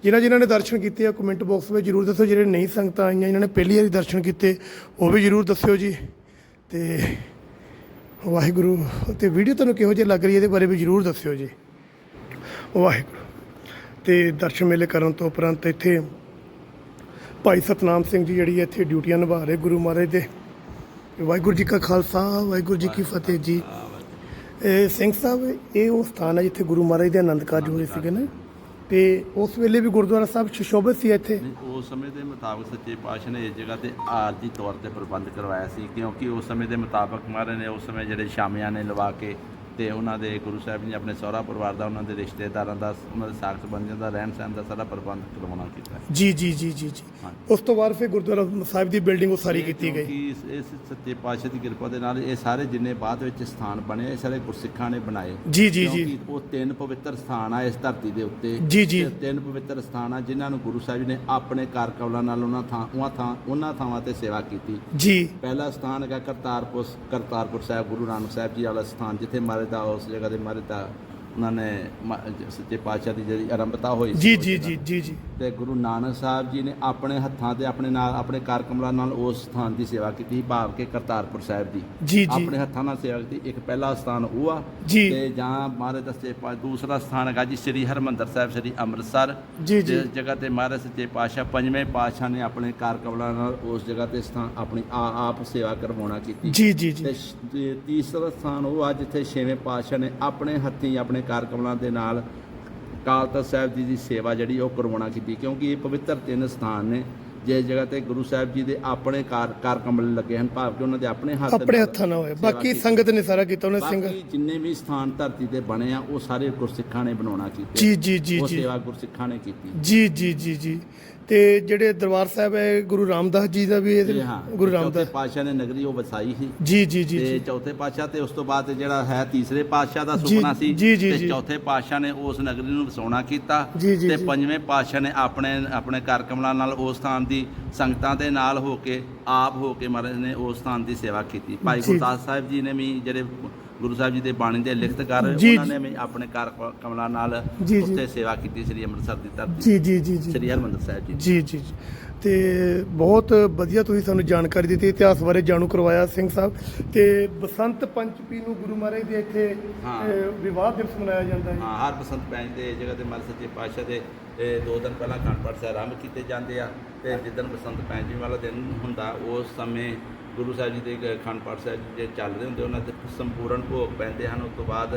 ਜਿਨ੍ਹਾਂ ਜਿਨ੍ਹਾਂ ਨੇ ਦਰਸ਼ਨ ਕੀਤੇ ਆ ਕਮੈਂਟ ਬਾਕਸ ਵਿੱਚ ਜਰੂਰ ਦੱਸੋ, ਜਿਹੜੇ ਨਹੀਂ ਸੰਗਤਾਂ ਆਈਆਂ, ਜਿਨ੍ਹਾਂ ਨੇ ਪਹਿਲੀ ਵਾਰੀ ਦਰਸ਼ਨ ਕੀਤੇ, ਉਹ ਵੀ ਜਰੂਰ ਦੱਸਿਓ ਜੀ। ਤੇ ਵਾਹਿਗੁਰੂ, ਤੇ ਵੀਡੀਓ ਤੁਹਾਨੂੰ ਕਿਹੋ ਜਿਹੀ ਲੱਗ ਰਹੀ ਹੈ ਇਹਦੇ ਬਾਰੇ ਵੀ ਜਰੂਰ ਦੱਸਿਓ ਜੀ। ਵਾਹਿਗੁਰੂ। ਤੇ ਦਰਸ਼ਨ ਮੇਲੇ ਕਰਨ ਤੋਂ ਉਪਰੰਤ ਇੱਥੇ ਭਾਈ ਸਤਨਾਮ ਸਿੰਘ ਜੀ ਜਿਹੜੀ ਇੱਥੇ ਡਿਊਟੀਆਂ ਨਿਭਾ ਰਹੇ ਗੁਰੂ ਮਹਾਰਾਜ ਦੇ। ਵਾਹਿਗੁਰੂ ਜੀ ਕਾ ਖਾਲਸਾ, ਵਾਹਿਗੁਰੂ ਜੀ ਕੀ ਫਤਿਹ ਜੀ। ਇਹ ਸਿੰਘ ਸਾਹਿਬ, ਇਹ ਉਹ ਸਥਾਨ ਹੈ ਜਿੱਥੇ ਗੁਰੂ ਮਹਾਰਾਜ ਦੇ ਆਨੰਦ ਕਾਰਜ ਹੋਏ ਸੀਗੇ ਨਾ? ਤੇ ਉਸ ਵੇਲੇ ਵੀ ਗੁਰਦੁਆਰਾ ਸਾਹਿਬ ਸੁਸ਼ੋਭਿਤ ਸੀ ਇੱਥੇ। ਨਹੀਂ, ਉਸ ਸਮੇਂ ਦੇ ਮੁਤਾਬਕ ਸੱਚੇ ਪਾਤਸ਼ਾਹ ਨੇ ਇਸ ਜਗ੍ਹਾ ਤੇ ਆਰਜੀ ਤੌਰ ਤੇ ਪ੍ਰਬੰਧ ਕਰਵਾਇਆ ਸੀ, ਕਿਉਂਕਿ ਉਸ ਸਮੇਂ ਦੇ ਮੁਤਾਬਕ ਮਹਾਰਾਜ ਨੇ ਉਸ ਸਮੇਂ ਜਿਹੜੇ ਸ਼ਾਮਿਆਂ ਨੇ ਲਵਾ ਕੇ ਤੇ ਉਹਨਾਂ ਦੇ ਗੁਰੂ ਸਾਹਿਬ ਨੇ ਆਪਣੇ ਸਹੁਰਾ ਪਰਿਵਾਰ ਦਾ ਉਹਨਾਂ ਦੇ ਰਿਸ਼ਤੇਦਾਰਾਂ ਦਾ ਉਹਨਾਂ ਦੇ ਸਾਖ ਸੰਬੰਧੀਆਂ ਦਾ ਰਹਿਣ ਸਹਿਣ ਦਾ ਸਾਰਾ ਪ੍ਰਬੰਧ ਕਰਵਾਉਣਾ ਕੀਤਾ। ਜੀ ਜੀ ਜੀ ਜੀ ਜੀ। ਉਸ ਤੋਂ ਬਾਅਦ ਫਿਰ ਗੁਰਦੁਆਰਾ ਸਾਹਿਬ ਦੀ ਬਿਲਡਿੰਗ ਉਸਾਰੀ ਇਹ ਕੀਤੀ ਗਈ। ਕਿਉਂਕਿ ਇਸ- ਸੱਚੇ ਪਾਤਸ਼ਾਹ ਦੀ ਕਿਰਪਾ ਦੇ ਨਾਲ ਇਹ ਸਾਰੇ ਜਿੰਨੇ ਬਾਅਦ ਵਿੱਚ ਸਥਾਨ ਬਣੇ ਇਹ ਸਾਰੇ ਗੁਰਸਿੱਖਾਂ ਨੇ ਬਣਾਏ। ਜੀ ਜੀ ਜੀ। ਉਹ ਤਿੰਨ ਪਵਿੱਤਰ ਸਥਾਨ ਆ ਇਸ ਧਰਤੀ ਦੇ ਉੱਤੇ। ਜੀ, ਜੀ। ਤਿੰਨ ਪਵਿੱਤਰ ਸਥਾਨ ਆ ਜਿਨ੍ਹਾਂ ਨੂੰ ਗੁਰੂ ਸਾਹਿਬ ਜੀ ਨੇ ਆਪਣੇ ਕਾਰ ਕੌਲਾਂ ਨਾਲ ਉਹਨਾਂ ਥਾਂ ਉਹਨਾਂ ਥਾਂ ਉਹਨਾਂ ਥਾਵਾਂ ਤੇ ਸੇਵਾ ਕੀਤੀ। ਜੀ। ਪਹਿਲਾ ਸਥਾਨ ਹੈਗਾ ਕਰਤਾਰਪੁਰ ਕਰਤਾਰਪੁਰ ਸਾਹਿਬ ਗੁਰੂ ਨਾਨਕ ਸਾਹਿਬ ਜੀ ਵਾਲਾ ਸਥਾਨ ਜਿੱਥੇ ਮਹਾਰਾਜ ਦਾ ਉਸ ਜਗ੍ਹਾ ਤੇ ਮਹਾਰਾਜ ਦਾ ਉਹਨਾਂ ਨੇ ਸੱਚੇ ਪਾਤਸ਼ਾਹ ਦੀ ਜਿਹੜੀ ਆਰੰਭਤਾ ਹੋਈ ਸੀ ਜੀ ਜੀ ਜੀ ਜੀ ਜੀ। ਤੇ ਗੁਰੂ ਨਾਨਕ ਸਾਹਿਬ ਜੀ ਨੇ ਆਪਣੇ ਹੱਥਾਂ ਤੇ ਆਪਣੇ ਨਾਲ ਆਪਣੇ ਕਾਰ ਕਮਲਾਂ ਨਾਲ ਉਸ ਸਥਾਨ ਦੀ ਸੇਵਾ ਕੀਤੀ ਭਾਵ ਕਿ ਕਰਤਾਰਪੁਰ ਸਾਹਿਬ ਦੀ। ਜੀ ਜੀ। ਆਪਣੇ ਹੱਥਾਂ ਨਾਲ ਸੇਵਾ ਕੀਤੀ ਇੱਕ ਪਹਿਲਾ ਸਥਾਨ ਉਹ ਆ। ਤੇ ਜਾਂ ਮਹਾਰਾਜ ਦੱਸੇ ਪਾ ਦੂਸਰਾ ਸਥਾਨ ਹੈਗਾ ਜੀ ਸ੍ਰੀ ਹਰਮੰਦਰ ਸਾਹਿਬ ਸ੍ਰੀ ਅੰਮ੍ਰਿਤਸਰ। ਜੀ, ਜੀ। ਜਿਸ ਜਗ੍ਹਾ ਤੇ ਮਹਾਰਾਜ ਸੱਚੇ ਪਾਤਸ਼ਾਹ ਪੰਜਵੇਂ ਪਾਤਸ਼ਾਹ ਨੇ ਆਪਣੇ ਕਾਰ ਕਮਲਾਂ ਨਾਲ ਉਸ ਜਗ੍ਹਾ ਤੇ ਸਥਾਨ ਆਪਣੀ ਆਪ ਸੇਵਾ ਕਰਵਾਉਣਾ ਕੀਤੀ। ਜੀ ਜੀ ਜੀ। ਤੇ ਤੀਸਰਾ ਸਥਾਨ ਉਹ ਆ ਜਿੱਥੇ ਛੇਵੇਂ ਪਾਤਸ਼ਾਹ ਨੇ ਆਪਣੇ ਹੱਥੀਂ ਆਪਣੇ ਕਾਰ ਕਮਲਾਂ ਦੇ ਨਾਲ ਅਕਾਲ ਤਖਤ ਸਾਹਿਬ ਜੀ ਦੀ ਸੇਵਾ ਜਿਹੜੀ ਉਹ ਕਰਵਾਉਣਾ ਕੀਤੀ ਕਿਉਂਕਿ ਇਹ ਪਵਿੱਤਰ ਤਿੰਨ ਸਥਾਨ ਨੇ ਜਿਸ ਜਗ੍ਹਾ ਤੇ ਗੁਰੂ ਸਾਹਿਬ ਜੀ ਦੇ ਆਪਣੇ ਕਾਰ ਕਾਰ ਕਮਲ ਲੱਗੇ ਹਨ ਭਾਵ ਕਿ ਉਹਨਾਂ ਦੇ ਆਪਣੇ ਹੱਥ ਆਪਣੇ ਹੱਥਾਂ ਨਾਲ ਹੋਏ। ਬਾਕੀ। ਸੰਗਤ ਨੇ ਸਾਰਾ ਕੀਤਾ ਉਹਨੇ ਸਿੰਘ ਬਾਕੀ ਜਿੰਨੇ ਵੀ ਸਥਾਨ ਧਰਤੀ ਤੇ ਬਣੇ ਆ ਉਹ ਸਾਰੇ ਗੁਰਸਿੱਖਾਂ ਨੇ ਬਣਾਉਣਾ ਕੀਤੇ। ਜੀ ਜੀ ਜੀ ਉਹ ਸੇਵਾ ਗੁਰਸਿੱਖਾਂ ਨੇ ਕੀਤੀ। ਜੀ ਜੀ ਜੀ ਜੀ। ਤੇ ਜਿਹੜੇ ਦਰਬਾਰ ਸਾਹਿਬ ਹੈ ਗੁਰੂ ਰਾਮਦਾਸ ਜੀ ਦਾ ਵੀ ਇਹਦੇ ਹਾਂ ਗੁਰੂ ਚੌਥੇ ਰਾਮਦਾਸ ਪਾਤਸ਼ਾਹ ਨੇ ਨਗਰੀ ਉਹ ਵਸਾਈ ਸੀ ਜੀ ਜੀ ਜੀ ਤੇ ਜੀ ਚੌਥੇ ਪਾਤਸ਼ਾਹ ਤੇ ਉਸ ਤੋਂ ਬਾਅਦ ਜਿਹੜਾ ਹੈ ਤੀਸਰੇ ਪਾਤਸ਼ਾਹ ਦਾ ਜੀ, ਸੁਪਨਾ ਸੀ ਜੀ, ਜੀ, ਤੇ ਜੀ। ਚੌਥੇ ਪਾਤਸ਼ਾਹ ਨੇ ਉਸ ਨਗਰੀ ਨੂੰ ਵਸਾਉਣਾ ਕੀਤਾ ਜੀ, ਜੀ, ਤੇ ਜੀ। ਪੰਜਵੇਂ ਪਾਤਸ਼ਾਹ ਨੇ ਆਪਣੇ ਆਪਣੇ ਘਰ ਕਮਲਾਂ ਨਾਲ ਉਸ ਸਥਾਨ ਦੀ ਸੰਗਤਾਂ ਦੇ ਨਾਲ ਹੋ ਕੇ ਆਪ ਹੋ ਕੇ ਮਹਾਰਾਜ ਨੇ ਉਸ ਸਥਾਨ ਦੀ ਸੇਵਾ ਕੀਤੀ ਭਾਈ ਜੀ। ਗੁਰਦਾਸ ਸਾਹਿਬ ਜੀ ਨੇ ਵੀ ਜਿਹੜੇ ਗੁਰੂ ਸਾਹਿਬ ਜੀ ਦੇ ਬਾਣੀ ਦੇ ਲਿਖਤਕਾਰ ਜੀ, ਉਹਨਾਂ। ਨੇ ਆਪਣੇ ਘਰ ਕ- ਕਮਲਾਂ ਨਾਲ ਜੀ, ਸੇਵਾ ਕੀਤੀ ਸ੍ਰੀ ਅੰਮ੍ਰਿਤਸਰ ਦੀ ਧਰਤੀ ਜੀ ਜੀ ਜੀ ਜੀ। ਸ੍ਰੀ ਹਰਿਮੰਦਰ ਸਾਹਿਬ ਜੀ ਜੀ ਜੀ ਜੀ। ਤੇ ਬਹੁਤ ਵਧੀਆ ਤੁਸੀਂ ਸਾਨੂੰ ਜਾਣਕਾਰੀ ਦਿੱਤੀ ਇਤਿਹਾਸ ਬਾਰੇ ਜਾਣੂ ਕਰਵਾਇਆ ਸਿੰਘ ਸਾਹਿਬ। ਤੇ ਬਸੰਤ ਪੰਚਮੀ ਨੂੰ ਗੁਰੂ ਮਹਾਰਾਜ ਦੇ ਇੱਥੇ ਹਾਂ। ਅਹ, ਵਿਵਾਹ ਦਿਵਸ ਮਨਾਇਆ ਜਾਂਦਾ ਹੈ। ਹਾਂ ਹਰ ਬਸੰਤ ਪੰਚ ਦੇ ਜਗ੍ਹਾ ਤੇ ਮਰ ਸੱਚੇ ਪਾਤਸ਼ਾਹ ਦੇ ਇਹ ਦੋ ਦਿਨ ਪਹਿਲਾਂ ਅਖੰਡ ਪਾਠ ਸਾਹਿਬ ਆਰੰਭ ਕੀਤੇ ਜਾਂਦੇ ਆ। ਤੇ ਜਿੱਦਣ ਬਸੰਤ ਪੰਚਮੀ ਵਾਲਾ ਦਿਨ ਹੁੰਦਾ ਉਸ ਸਮੇਂ ਗੁਰੂ ਸਾਹਿਬ ਜੀ ਦੇ ਅਖੰਡ ਪਾਠ ਸਾਹਿਬ ਜੇ ਚੱਲਦੇ ਹੁੰਦੇ ਉਹਨਾਂ ਤੇ ਸੰਪੂਰਨ ਭੋਗ ਪੈਂਦੇ ਹਨ ਉਸ ਤੋਂ ਬਾਅਦ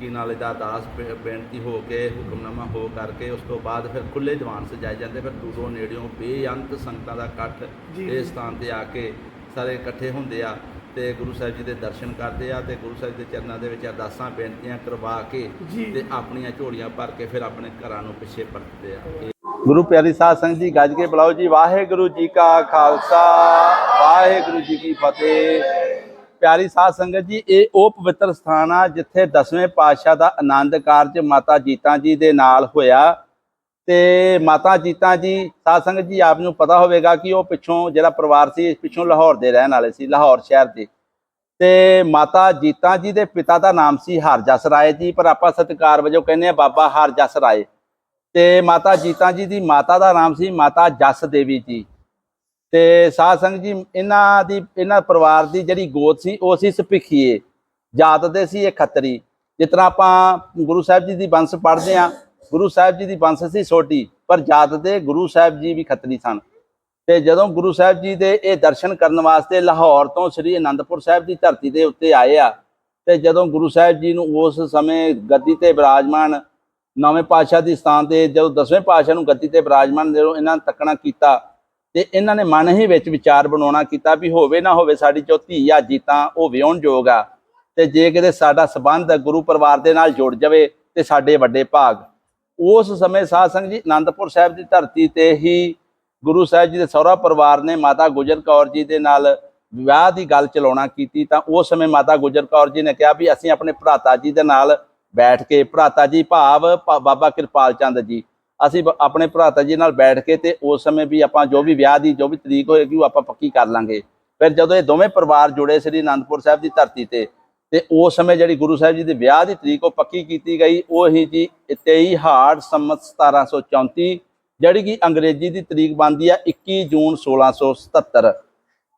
ਕੀ ਨਾਲੇ ਦਾ ਅਰਦਾਸ ਬੇਨਤੀ ਹੋ ਕੇ ਹੁਕਮਨਾਮਾ ਹੋ ਕਰਕੇ ਉਸ ਤੋਂ ਬਾਅਦ ਫਿਰ ਖੁੱਲੇ ਦੀਵਾਨ ਸਜਾਏ ਜਾਂਦੇ ਫਿਰ ਦੂਰੋਂ ਨੇੜਿਓਂ ਬੇਅੰਤ ਸੰਗਤਾਂ ਦਾ ਇਕੱਠ ਜੀ। ਇਸ ਸਥਾਨ ਤੇ ਆ ਕੇ ਸਾਰੇ ਇਕੱਠੇ ਹੁੰਦੇ ਆ ਤੇ ਗੁਰੂ ਸਾਹਿਬ ਜੀ ਦੇ ਦਰਸ਼ਨ ਕਰਦੇ ਆ ਤੇ ਗੁਰੂ ਸਾਹਿਬ ਦੇ ਚਰਨਾਂ ਦੇ ਵਿੱਚ ਅਰਦਾਸਾਂ ਬੇਨਤੀਆਂ ਕਰਵਾ ਕੇ ਜੀ। ਤੇ ਆਪਣੀਆਂ ਝੋਲੀਆਂ ਭਰ ਕੇ ਫਿਰ ਆਪਣੇ ਘਰਾਂ ਨੂੰ ਪਿੱਛੇ ਪਰਤਦੇ ਆ ਗੁਰੂ ਪਿਆਰੀ ਸਾਧ ਸੰਗਤ ਜੀ ਗੱਜ ਕੇ ਬੁਲਾਓ ਜੀ ਵਾਹਿਗੁਰੂ ਜੀ ਕਾ ਖਾਲਸਾ ਵਾਹਿਗੁਰੂ ਜੀ ਕੀ ਫਤਿਹ। ਪਿਆਰੀ ਸਾਧ ਸੰਗਤ ਜੀ, ਇਹ ਉਹ ਪਵਿੱਤਰ ਸਥਾਨ ਆ ਜਿੱਥੇ ਦਸਵੇਂ ਪਾਤਸ਼ਾਹ ਦਾ ਆਨੰਦ ਕਾਰਜ ਮਾਤਾ ਜੀਤਾ ਜੀ ਦੇ ਨਾਲ ਹੋਇਆ। ਤੇ ਮਾਤਾ ਜੀਤਾ ਜੀ, ਸਾਧ ਸੰਗਤ ਜੀ, ਆਪ ਨੂੰ ਪਤਾ ਹੋਵੇਗਾ ਕਿ ਉਹ ਪਿੱਛੋਂ ਜਿਹੜਾ ਪਰਿਵਾਰ ਸੀ, ਪਿੱਛੋਂ ਲਾਹੌਰ ਦੇ ਰਹਿਣ ਵਾਲੇ ਸੀ, ਲਾਹੌਰ ਸ਼ਹਿਰ ਦੇ। ਤੇ ਮਾਤਾ ਜੀਤਾ ਜੀ ਦੇ ਪਿਤਾ ਦਾ ਨਾਮ ਸੀ ਹਰਜਸ ਰਾਏ ਜੀ, ਪਰ ਆਪਾਂ ਸਤਿਕਾਰ ਵਜੋਂ ਕਹਿੰਦੇ ਆ ਬਾਬਾ ਹਰਜਸ ਰਾਏ। ਤੇ ਮਾਤਾ ਜੀਤਾ ਜੀ ਦੀ ਮਾਤਾ ਦਾ ਨਾਮ ਸੀ ਮਾਤਾ ਜਸ ਦੇਵੀ ਜੀ। ਤੇ ਸਾਧ ਸੰਗਤ ਜੀ, ਇਹਨਾਂ ਦੀ, ਇਹਨਾਂ ਪਰਿਵਾਰ ਦੀ ਜਿਹੜੀ ਗੋਤ ਸੀ, ਉਹ ਸੀ ਸਪਿਖੀਏ। ਜਾਤ ਦੇ ਸੀ, ਇਹ ਖੱਤਰੀ। ਜਿਸ ਤਰ੍ਹਾਂ ਆਪਾਂ ਗੁਰੂ ਸਾਹਿਬ ਜੀ ਦੀ ਬੰਸ ਪੜ੍ਹਦੇ ਆ ਗੁਰੂ ਸਾਹਿਬ ਜੀ ਦੀ ਬੰਸ ਸੀ ਛੋਟੀ, ਪਰ ਜਾਤ ਦੇ ਗੁਰੂ ਸਾਹਿਬ ਜੀ ਵੀ ਖੱਤਰੀ ਸਨ। ਤੇ ਜਦੋਂ ਗੁਰੂ ਸਾਹਿਬ ਜੀ ਦੇ ਇਹ ਦਰਸ਼ਨ ਕਰਨ ਵਾਸਤੇ ਲਾਹੌਰ ਤੋਂ ਸ੍ਰੀ ਅਨੰਦਪੁਰ ਸਾਹਿਬ ਦੀ ਧਰਤੀ ਦੇ ਉੱਤੇ ਆਏ ਆ, ਤੇ ਜਦੋਂ ਗੁਰੂ ਸਾਹਿਬ ਜੀ ਨੂੰ ਉਸ ਸਮੇਂ ਗੱਦੀ ਤੇ ਬਿਰਾਜਮਾਨ ਨੌਵੇਂ ਪਾਤਸ਼ਾਹ ਦੀ ਸਥਾਨ ਤੇ, ਜਦੋਂ ਦਸਵੇਂ ਪਾਤਸ਼ਾਹ ਨੂੰ ਗੱਦੀ ਤੇ ਬਿਰਾਜਮਾਨ ਜਦੋਂ ਇਹਨਾਂ ਤੱਕਣਾ ਕੀਤਾ ਤੇ ਇਹਨਾਂ ਨੇ ਮਨ ਹੀ ਵਿੱਚ ਵਿਚਾਰ ਬਣਾਉਣਾ ਕੀਤਾ ਵੀ ਹੋਵੇ ਨਾ ਹੋਵੇ, ਸਾਡੀ ਜੋ ਧੀ ਆ, ਜੀਤਾਂ, ਉਹ ਵਿਆਹੁਣ ਆ। ਤੇ ਜੇ ਕਿਤੇ ਸਾਡਾ ਸਬੰਧ ਗੁਰੂ ਪਰਿਵਾਰ ਦੇ ਨਾਲ ਜੁੜ ਜਾਵੇ ਤੇ ਸਾਡੇ ਵੱਡੇ ਭਾਗ। ਉਸ ਸਮੇਂ ਸਾਧ ਸੰਗਤ ਜੀ ਆਨੰਦਪੁਰ ਸਾਹਿਬ ਦੀ ਧਰਤੀ ਤੇ ਹੀ ਗੁਰੂ ਸਾਹਿਬ ਜੀ ਦੇ ਸਹੁਰਾ ਪਰਿਵਾਰ ਨੇ ਮਾਤਾ ਗੁਜਰ ਕੌਰ ਜੀ ਦੇ ਨਾਲ ਵਿਆਹ ਦੀ ਗੱਲ ਚਲਾਉਣਾ ਕੀਤੀ ਤਾਂ ਉਸ ਸਮੇਂ ਮਾਤਾ ਗੁਜਰ ਕੌਰ ਜੀ ਨੇ ਕਿਹਾ ਵੀ ਅਸੀਂ ਆਪਣੇ ਭਰਾਤਾ ਜੀ ਦੇ ਨਾਲ ਬੈਠ ਕੇ, ਭਰਾਤਾ ਜੀ ਭਾਵ ਭਾ- ਬਾਬਾ ਕਿਰਪਾਲ ਚੰਦ ਜੀ ਅਸੀਂ ਬ- ਆਪਣੇ ਭਰਾਤਾ ਜੀ ਨਾਲ ਬੈਠ ਕੇ ਤੇ ਉਸ ਸਮੇਂ ਵੀ ਆਪਾਂ ਜੋ ਵੀ ਵਿਆਹ ਦੀ, ਜੋ ਵੀ ਤਰੀਕ ਹੋਏਗੀ ਉਹ ਆਪਾਂ ਪੱਕੀ ਕਰ ਲਾਂਗੇ। ਫਿਰ ਜਦੋਂ ਇਹ ਦੋਵੇਂ ਪਰਿਵਾਰ ਜੁੜੇ ਸ੍ਰੀ ਅਨੰਦਪੁਰ ਸਾਹਿਬ ਦੀ ਧਰਤੀ ਤੇ ਤੇ ਉਸ ਸਮੇਂ ਜਿਹੜੀ ਗੁਰੂ ਸਾਹਿਬ ਜੀ ਦੇ ਵਿਆਹ ਦੀ ਤਰੀਕ ਉਹ ਪੱਕੀ ਕੀਤੀ ਗਈ, ਉਹ ਹੀ ਜੀ 23 ਹਾੜ ਸੰਮਤ 1734 ਜਿਹੜੀ ਕਿ ਅੰਗਰੇਜ਼ੀ ਦੀ ਤਰੀਕ ਬਣਦੀ ਆ 21 ਜੂਨ 1677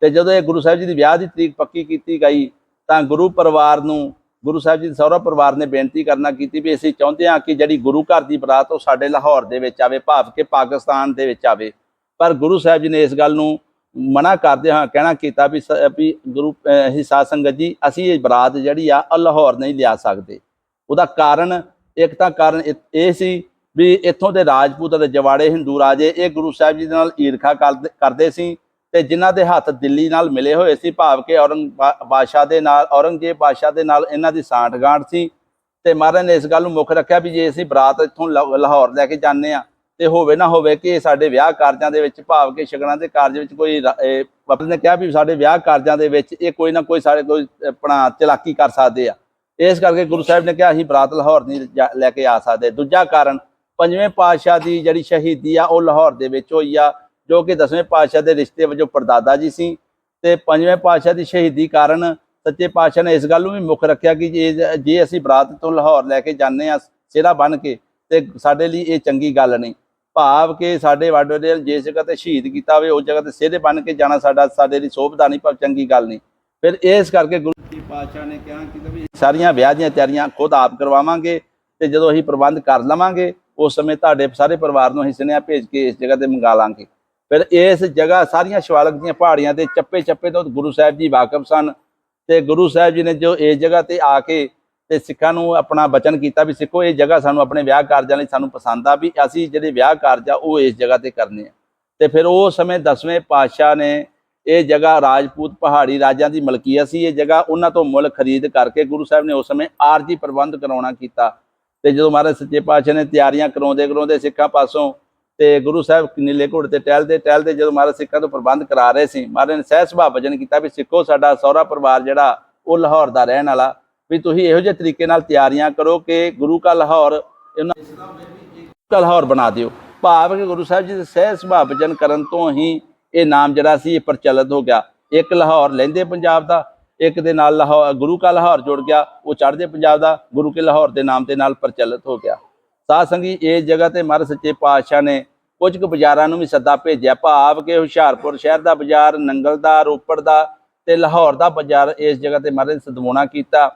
ਤੇ ਜਦੋਂ ਇਹ ਗੁਰੂ ਸਾਹਿਬ ਜੀ ਦੀ ਵਿਆਹ ਦੀ ਤਰੀਕ ਪੱਕੀ ਕੀਤੀ ਗਈ, ਤਾਂ ਗੁਰੂ ਪਰਿਵਾਰ ਨੂੰ ਗੁਰੂ ਸਾਹਿਬ ਜੀ ਦੇ ਸਹੁਰਾ ਪਰਿਵਾਰ ਨੇ ਬੇਨਤੀ ਕਰਨਾ ਕੀਤੀ ਵੀ ਅਸੀਂ ਚਾਹੁੰਦੇ ਹਾਂ ਕਿ ਜਿਹੜੀ ਗੁਰੂ ਘਰ ਦੀ ਬਰਾਤ ਉਹ ਸਾਡੇ ਲਾਹੌਰ ਦੇ ਵਿੱਚ ਆਵੇ, ਭਾਵ ਕਿ ਪਾਕਿਸਤਾਨ ਦੇ ਵਿੱਚ ਆਵੇ। ਪਰ ਗੁਰੂ ਸਾਹਿਬ ਜੀ ਨੇ ਇਸ ਗੱਲ ਨੂੰ ਮਨਾ ਕਰਦੇ ਹਾਂ ਕਹਿਣਾ ਕੀਤਾ ਵੀ ਸ- ਵੀ ਗੁਰੂ, ਅਹ ਹੀ ਸਾਧ ਸੰਗਤ ਜੀ, ਅਸੀਂ ਇਹ ਬਰਾਤ ਜਿਹੜੀ ਆ ਲਾਹੌਰ ਨਹੀਂ ਲਿਆ ਸਕਦੇ। ਉਹਦਾ ਕਾਰਨ, ਇੱਕ ਤਾਂ ਕਾਰਨ ਇਹ- ਸੀ ਵੀ ਇੱਥੋਂ ਦੇ ਰਾਜਪੂਤ ਅਤੇ ਜਵਾੜੇ ਹਿੰਦੂ ਰਾਜੇ, ਇਹ ਗੁਰੂ ਸਾਹਿਬ ਜੀ ਦੇ ਨਾਲ ਈਰਖਾ ਕਰਦੇ ਸੀ। ਤੇ ਜਿਨ੍ਹਾਂ ਦੇ ਹੱਥ ਦਿੱਲੀ ਨਾਲ ਮਿਲੇ ਹੋਏ ਸੀ, ਭਾਵ ਕਿ ਔਰੰਗ ਬਾਦਸ਼ਾਹ ਦੇ ਨਾਲ, ਔਰੰਗਜ਼ੇਬ ਬਾਦਸ਼ਾਹ ਦੇ ਨਾਲ ਇਹਨਾਂ ਦੀ ਸਾਂਠਗਾਂਠ ਸੀ ਤੇ ਮਹਾਰਾਜ ਨੇ ਇਸ ਗੱਲ ਨੂੰ ਮੁੱਖ ਰੱਖਿਆ ਵੀ ਜੇ ਅਸੀਂ ਬਰਾਤ ਇੱਥੋਂ ਲਾ- ਲਾਹੌਰ ਲੈ ਕੇ ਜਾਂਦੇ ਆ ਤੇ ਹੋਵੇ ਨਾ ਹੋਵੇ ਕਿ ਸਾਡੇ ਵਿਆਹ ਕਾਰਜਾਂ ਦੇ ਵਿੱਚ, ਭਾਵ ਕਿ ਸ਼ਗਨਾਂ ਦੇ ਕਾਰਜ ਵਿੱਚ ਕੋਈ ਰ- ਨੇ ਕਿਹਾ ਵੀ ਸਾਡੇ ਵਿਆਹ ਕਾਰਜਾਂ ਦੇ ਵਿੱਚ ਇਹ ਕੋਈ ਨਾ ਕੋਈ ਸਾਡੇ ਕੋਈ ਆਪਣਾ ਚਲਾਕੀ ਕਰ ਸਕਦੇ ਆ। ਇਸ ਕਰਕੇ ਗੁਰੂ ਸਾਹਿਬ ਨੇ ਕਿਹਾ, ਅਸੀਂ ਬਰਾਤ ਲਾਹੌਰ ਨਹੀਂ ਜਾ- ਲੈ ਕੇ ਆ ਸਕਦੇ। ਦੂਜਾ ਕਾਰਨ, ਪੰਜਵੇਂ ਪਾਤਸ਼ਾਹ ਦੀ ਜਿਹੜੀ ਸ਼ਹੀਦੀ ਆ, ਉਹ ਲਾਹੌਰ ਦੇ ਵਿੱਚ ਹੋਈ ਆ। ਜੋ ਕਿ ਦਸਵੇਂ ਪਾਤਸ਼ਾਹ ਦੇ ਰਿਸ਼ਤੇ ਵਜੋਂ ਪਰਦਾਦਾ ਜੀ ਸੀ ਤੇ ਪੰਜਵੇਂ ਪਾਤਸ਼ਾਹ ਦੀ ਸ਼ਹੀਦੀ ਕਾਰਨ ਸੱਚੇ ਪਾਤਸ਼ਾਹ ਨੇ ਇਸ ਗੱਲ ਨੂੰ ਵੀ ਮੁੱਖ ਰੱਖਿਆ ਕਿ ਜੇ ਜੇ ਅਸੀਂ ਬਰਾਤ ਤੋਂ ਲਾਹੌਰ ਲੈ ਕੇ ਜਾਂਦੇ ਆ ਸਿਹਰਾ ਬਨ ਕੇ, ਤੇ ਸਾਡੇ ਲਈ ਇਹ ਚੰਗੀ ਗੱਲ ਨਹੀਂ। ਭਾਵ ਕਿ ਸਾਡੇ ਵੱਡੇ ਵਡੇਰੇ ਜਿਸ ਜਗ੍ਹਾ ਤੇ ਸ਼ਹੀਦ ਕੀਤਾ ਹੋਵੇ, ਉਸ ਜਗ੍ਹਾ ਤੇ ਸਿਹਰੇ ਬਨ ਕੇ ਜਾਣਾ ਸਾਡਾ, ਸਾਡੇ ਲਈ ਸੋਭਦਾ ਨਹੀਂ, ਪਰ ਚੰਗੀ ਗੱਲ ਨਹੀਂ। ਫਿਰ ਇਸ ਕਰਕੇ ਗੁਰੂ ਜੀ ਪਾਤਸ਼ਾਹ ਨੇ ਕਿਹਾ ਕਿ ਵੀ ਸਾਰੀਆਂ ਵਿਆਹ ਦੀਆਂ ਤਿਆਰੀਆਂ ਖੁਦ ਆਪ ਕਰਵਾਵਾਂਗੇ ਤੇ ਜਦੋਂ ਅਸੀਂ ਪ੍ਰਬੰਧ ਕਰ ਲਵਾਂਗੇ, ਉਸ ਸਮੇਂ ਤੁਹਾਡੇ ਸਾਰੇ ਪਰਿਵਾਰ ਨੂੰ ਅਸੀਂ ਸੁਨੇਹਾ ਭੇਜ ਕੇ ਇਸ ਜਗ੍ਹਾ ਤੇ ਮੰਗਾ ਲਾਂਗੇ। ਫਿਰ ਇਸ ਜਗ੍ਹਾ ਸਾਰੀਆਂ ਸ਼ਿਵਾਲਕ ਦੀਆਂ ਪਹਾੜੀਆਂ 'ਤੇ ਚੱਪੇ ਚੱਪੇ ਤੋਂ ਗੁਰੂ ਸਾਹਿਬ ਜੀ ਵਾਕਫ ਸਨ। ਤੇ ਗੁਰੂ ਸਾਹਿਬ ਜੀ ਨੇ ਜੋ ਇਸ ਜਗ੍ਹਾ ਤੇ ਆ ਕੇ ਤੇ ਸਿੱਖਾਂ ਨੂੰ ਆਪਣਾ ਬਚਨ ਕੀਤਾ ਵੀ ਸਿੱਖੋ, ਇਹ ਜਗ੍ਹਾ ਸਾਨੂੰ ਆਪਣੇ ਵਿਆਹ ਕਾਰਜਾਂ ਲਈ ਸਾਨੂੰ ਪਸੰਦ ਆ ਵੀ ਅਸੀਂ ਜਿਹੜੇ ਵਿਆਹ ਕਾਰਜ ਆ ਉਹ ਇਸ ਜਗ੍ਹਾ ਤੇ ਕਰਨੇ ਆ। ਤੇ ਫਿਰ ਉਹ ਸਮੇਂ ਦਸਵੇਂ ਪਾਤਸ਼ਾਹ ਨੇ ਇਹ ਜਗ੍ਹਾ ਰਾਜਪੂਤ ਪਹਾੜੀ ਰਾਜਾਂ ਦੀ ਮਲਕੀਅਤ ਸੀ। ਇਹ ਜਗ੍ਹਾ ਉਹਨਾਂ ਤੋਂ ਮੁੱਲ ਖਰੀਦ ਕਰਕੇ ਗੁਰੂ ਸਾਹਿਬ ਨੇ ਉਸ ਸਮੇਂ ਆਰਜੀ ਪ੍ਰਬੰਧ ਕਰਾਉਣਾ ਕੀਤਾ। ਤੇ ਜਦੋਂ ਮਹਾਰਾਜ ਸੱਚੇ ਪਾਤਸ਼ਾਹ ਨੇ ਤਿਆਰੀਆਂ ਕਰਾਉਂਦੇ ਕਰਾਉਂਦੇ ਸਿੱਖਾਂ ਪਾਸੋਂ ਤੇ ਗੁਰੂ ਸਾਹਿਬ ਨੀਲੇ ਘੋੜੇ ਤੇ ਟਹਿਲਦੇ ਟਹਿਲਦੇ ਜਦੋਂ ਮਹਾਰਾਜ ਸਿੱਖਾਂ ਤੋਂ ਪ੍ਰਬੰਧ ਕਰਾ ਰਹੇ ਸੀ, ਮਹਾਰਾਜ ਨੇ ਸਹਿ ਸੁਭਾਅ ਵਜਨ ਕੀਤਾ ਵੀ ਸਿੱਖੋ ਸਾਡਾ ਸਹੁਰਾ ਪਰਿਵਾਰ ਜਿਹੜਾ ਉਹ ਲਾਹੌਰ ਦਾ ਰਹਿਣ ਵਾਲਾ, ਵੀ ਤੁਸੀਂ ਇਹੋ ਜਿਹੇ ਤਰੀਕੇ ਨਾਲ ਤਿਆਰੀਆਂ ਕਰੋ ਕਿ ਗੁਰੂ ਕਾ ਲਾਹੌਰ ਇਹਨਾਂ ਕਾ ਲਾਹੌਰ ਬਣਾ ਦਿਓ। ਭਾਵ ਕਿ ਗੁਰੂ ਸਾਹਿਬ ਜੀ ਦੇ ਸਹਿ ਸੁਭਾਅ ਵਜਨ ਕਰਨ ਤੋਂ ਹੀ ਇਹ ਨਾਮ ਜਿਹੜਾ ਸੀ ਇਹ ਪ੍ਰਚਲਿਤ ਹੋ ਗਿਆ। ਇੱਕ ਲਾਹੌਰ ਲੈਂਦੇ ਪੰਜਾਬ ਦਾ, ਇੱਕ ਦੇ ਨਾਲ ਲਾਹੌਰ, ਗੁਰੂ ਕਾ ਲਾਹੌਰ ਜੁੜ ਗਿਆ, ਉਹ ਚੜ੍ਹਦੇ ਪੰਜਾਬ ਦਾ, ਗੁਰੂ ਕੇ ਲਾਹੌਰ ਦੇ ਨਾਮ ਦੇ ਨਾਲ ਪ੍ਰਚਲਿਤ ਹੋ ਗਿਆ। ਸਾਧ ਸੰਗੀ ਇਸ ਜਗ੍ਹਾ ਤੇ ਮਹਾਰਾਜ ਸੱਚੇ ਪਾਤਸ਼ਾਹ ਨੇ ਕੁਝ ਕੁ ਬਾਜ਼ਾਰਾਂ ਨੂੰ ਵੀ ਸੱਦਾ ਭੇਜਿਆ। ਭਾਵ ਕਿ ਹੁਸ਼ਿਆਰਪੁਰ ਸ਼ਹਿਰ ਦਾ ਬਾਜ਼ਾਰ, ਨੰਗਲ ਦਾ, ਰੋਪੜ ਦਾ ਤੇ ਲਾਹੌਰ ਦਾ ਬਾਜ਼ਾਰ ਇਸ ਜਗ੍ਹਾ ਤੇ ਮਹਾਰਾਜ ਨੇ ਸਦਵਾਉਣਾ ਕੀਤਾ।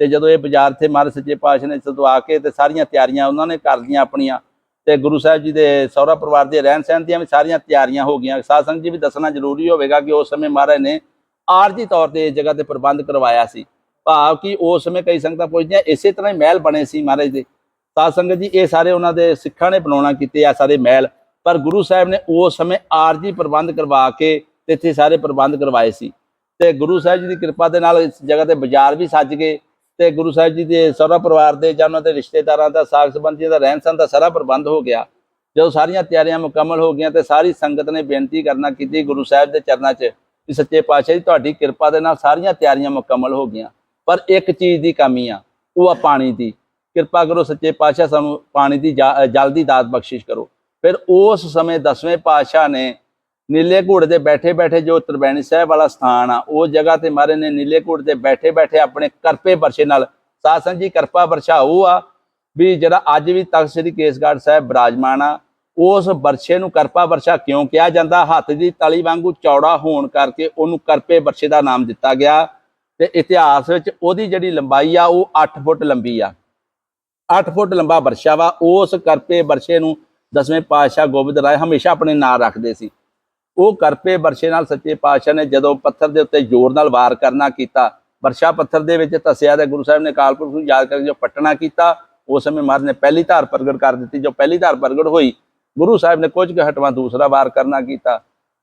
ਤੇ ਜਦੋਂ ਇਹ ਬਾਜ਼ਾਰ ਤੇ ਮਹਾਰਾਜ ਸੱਚੇ ਪਾਤਸ਼ਾਹ ਨੇ ਸਦਵਾ ਕੇ ਤੇ ਸਾਰੀਆਂ ਤਿਆਰੀਆਂ ਉਹਨਾਂ ਨੇ ਕਰ ਲਈਆਂ ਆਪਣੀਆਂ। ਤੇ ਗੁਰੂ ਸਾਹਿਬ ਜੀ ਦੇ ਸਹੁਰਾ ਪਰਿਵਾਰ ਦੇ ਰਹਿਣ ਸਹਿਣ ਦੀਆਂ ਵੀ ਸਾਰੀਆਂ ਤਿਆਰੀਆਂ ਹੋ ਗਈਆਂ। ਸਾਧ ਸੰਗਤ ਜੀ ਵੀ ਦੱਸਣਾ ਜ਼ਰੂਰੀ ਹੋਵੇਗਾ ਕਿ ਉਸ ਸਮੇਂ ਮਹਾਰਾਜ ਨੇ ਆਰਜੀ ਤੌਰ ਤੇ ਇਸ ਜਗ੍ਹਾ ਤੇ ਪ੍ਰਬੰਧ ਕਰਵਾਇਆ ਸੀ। ਭਾਵ ਕਿ ਉਸ ਸਮੇਂ ਕਈ ਸੰਗਤਾਂ ਪੁੱਛਦੀਆਂ, ਇਸੇ ਤਰ੍ਹਾਂ ਹੀ ਮਹਿਲ ਬਣੇ ਸੀ ਮਹਾਰਾਜ ਦੇ। ਸਾਧ ਸੰਗਤ ਜੀ, ਇਹ ਸਾਰੇ ਉਹਨਾਂ ਦੇ ਸਿੱਖਾਂ ਨੇ ਬਣਾਉਣਾ ਕੀਤੇ ਆ ਸਾਰੇ ਮਹਿਲ। ਪਰ ਗੁਰੂ ਸਾਹਿਬ ਨੇ ਉਸ ਸਮੇਂ ਆਰਜੀ ਪ੍ਰਬੰਧ ਕਰਵਾ ਕੇ ਤੇ ਇੱਥੇ ਸਾਰੇ ਪ੍ਰਬੰਧ ਕਰਵਾਏ ਸੀ। ਤੇ ਗੁਰੂ ਸਾਹਿਬ ਜੀ ਦੀ ਕਿਰਪਾ ਦੇ ਨਾਲ ਇਸ ਜਗ੍ਹਾ ਤੇ ਬਾਜ਼ਾਰ ਵੀ ਸੱਜ ਗਏ। ਤੇ ਗੁਰੂ ਸਾਹਿਬ ਜੀ ਦੇ ਸਹੁਰਾ ਪਰਿਵਾਰ ਦੇ ਜਾਂ ਉਹਨਾਂ ਦੇ ਰਿਸ਼ਤੇਦਾਰਾਂ ਦਾ ਸਾਗ ਸੰਬੰਧੀਆਂ ਦਾ ਰਹਿਣ ਸਹਿਣ ਦਾ ਸਾਰਾ ਪ੍ਰਬੰਧ ਹੋ ਗਿਆ। ਜਦੋਂ ਸਾਰੀਆਂ ਤਿਆਰੀਆਂ ਮੁਕੰਮਲ ਹੋ ਗਈਆਂ ਤੇ ਸਾਰੀ ਸੰਗਤ ਨੇ ਬੇਨਤੀ ਕਰਨਾ ਕੀਤੀ ਗੁਰੂ ਸਾਹਿਬ ਦੇ ਚਰਨਾਂ 'ਚ ਕਿ ਸੱਚੇ ਪਾਤਸ਼ਾਹ ਜੀ, ਤੁਹਾਡੀ ਕਿਰਪਾ ਦੇ ਨਾਲ ਸਾਰੀਆਂ ਤਿਆਰੀਆਂ ਮੁਕੰਮਲ ਹੋ ਗਈਆਂ। ਪਰ ਇੱਕ ਚੀਜ਼ ਦੀ ਕਮੀ ਆ, ਉਹ ਆ ਪਾਣੀ ਦੀ। ਕਿਰਪਾ ਕਰੋ ਸੱਚੇ ਪਾਤਸ਼ਾਹ ਸਾਨੂੰ ਪਾਣੀ ਦੀ ਜਾ- ਜਲ ਦੀ ਦਾਤ ਬਖਸ਼ਿਸ਼ ਕਰੋ। ਫਿਰ ਉਸ ਸਮੇਂ ਦਸਵੇਂ ਪਾਤਸ਼ਾਹ ਨੇ ਨੀਲੇ ਘੋੜੇ ਤੇ ਬੈਠੇ ਬੈਠੇ ਜੋ ਤਰਬੈਣੀ ਸਾਹਿਬ ਵਾਲਾ ਸਥਾਨ ਆ, ਉਹ ਜਗ੍ਹਾ ਤੇ ਮਹਾਰਾਜ ਨੇ ਨੀਲੇ ਘੋੜੇ ਤੇ ਬੈਠੇ ਬੈਠੇ ਆਪਣੇ ਕਰਪੇ ਵਰਸ਼ੇ ਨਾਲ ਸਾਧ ਸੰਗਤ ਜੀ ਕਰਪਾ ਵਰਸ਼ਾ ਉਹ ਆ, ਵੀ ਜਿਹੜਾ ਅੱਜ ਵੀ ਤਖਤ ਸ੍ਰੀ ਕੇਸਗੜ੍ਹ ਸਾਹਿਬ ਬਿਰਾਜਮਾਨ ਆ, ਉਸ ਵਰਸ਼ੇ ਨੂੰ ਕਰਪਾ ਵਰਸ਼ਾ ਕਿਉਂ ਕਿਹਾ ਜਾਂਦਾ? ਹੱਥ ਦੀ ਤਲੀ ਵਾਂਗੂ ਚੌੜਾ ਹੋਣ ਕਰਕੇ ਉਹਨੂੰ ਕਰਪੇ ਵਰਸ਼ੇ ਦਾ ਨਾਮ ਦਿੱਤਾ ਗਿਆ। ਤੇ ਇਤਿਹਾਸ ਵਿੱਚ ਉਹਦੀ ਜਿਹੜੀ ਲੰਬਾਈ ਆ, ਉਹ 8 ਫੁੱਟ ਲੰਬੀ ਆ। 8 ਫੁੱਟ ਲੰਬਾ ਵਰਸ਼ਾ ਵਾ, ਉਸ ਕਰਪੇ ਵਰਸ਼ੇ ਨੂੰ ਦਸਵੇਂ ਪਾਤਸ਼ਾਹ ਗੋਬਿੰਦ ਰਾਏ ਹਮੇਸ਼ਾ ਆਪਣੇ ਨਾਲ ਰੱਖਦੇ ਸੀ। ਉਹ ਕਰਪੇ ਵਰਸ਼ੇ ਨਾਲ ਸੱਚੇ ਪਾਤਸ਼ਾਹ ਨੇ ਜਦੋਂ ਪੱਥਰ ਦੇ ਉੱਤੇ ਜ਼ੋਰ ਨਾਲ ਵਾਰ ਕਰਨਾ ਕੀਤਾ, ਵਰਸ਼ਾ ਪੱਥਰ ਦੇ ਵਿੱਚ ਧਸਿਆ ਤੇ ਗੁਰੂ ਸਾਹਿਬ ਨੇ ਅਕਾਲ ਪੁਰਖ ਨੂੰ ਯਾਦ ਕਰਕੇ ਜੋ ਪਟਣਾ ਕੀਤਾ ਉਸ ਸਮੇਂ ਮਹਾਰਾਜ ਨੇ ਪਹਿਲੀ ਧਾਰ ਪ੍ਰਗਟ ਕਰ ਦਿੱਤੀ। ਜੋ ਪਹਿਲੀ ਧਾਰ ਪ੍ਰਗਟ ਹੋਈ, ਗੁਰੂ ਸਾਹਿਬ ਨੇ ਕੁਝ ਕੁ ਹਟਵਾ ਦੂਸਰਾ ਵਾਰ ਕਰਨਾ ਕੀਤਾ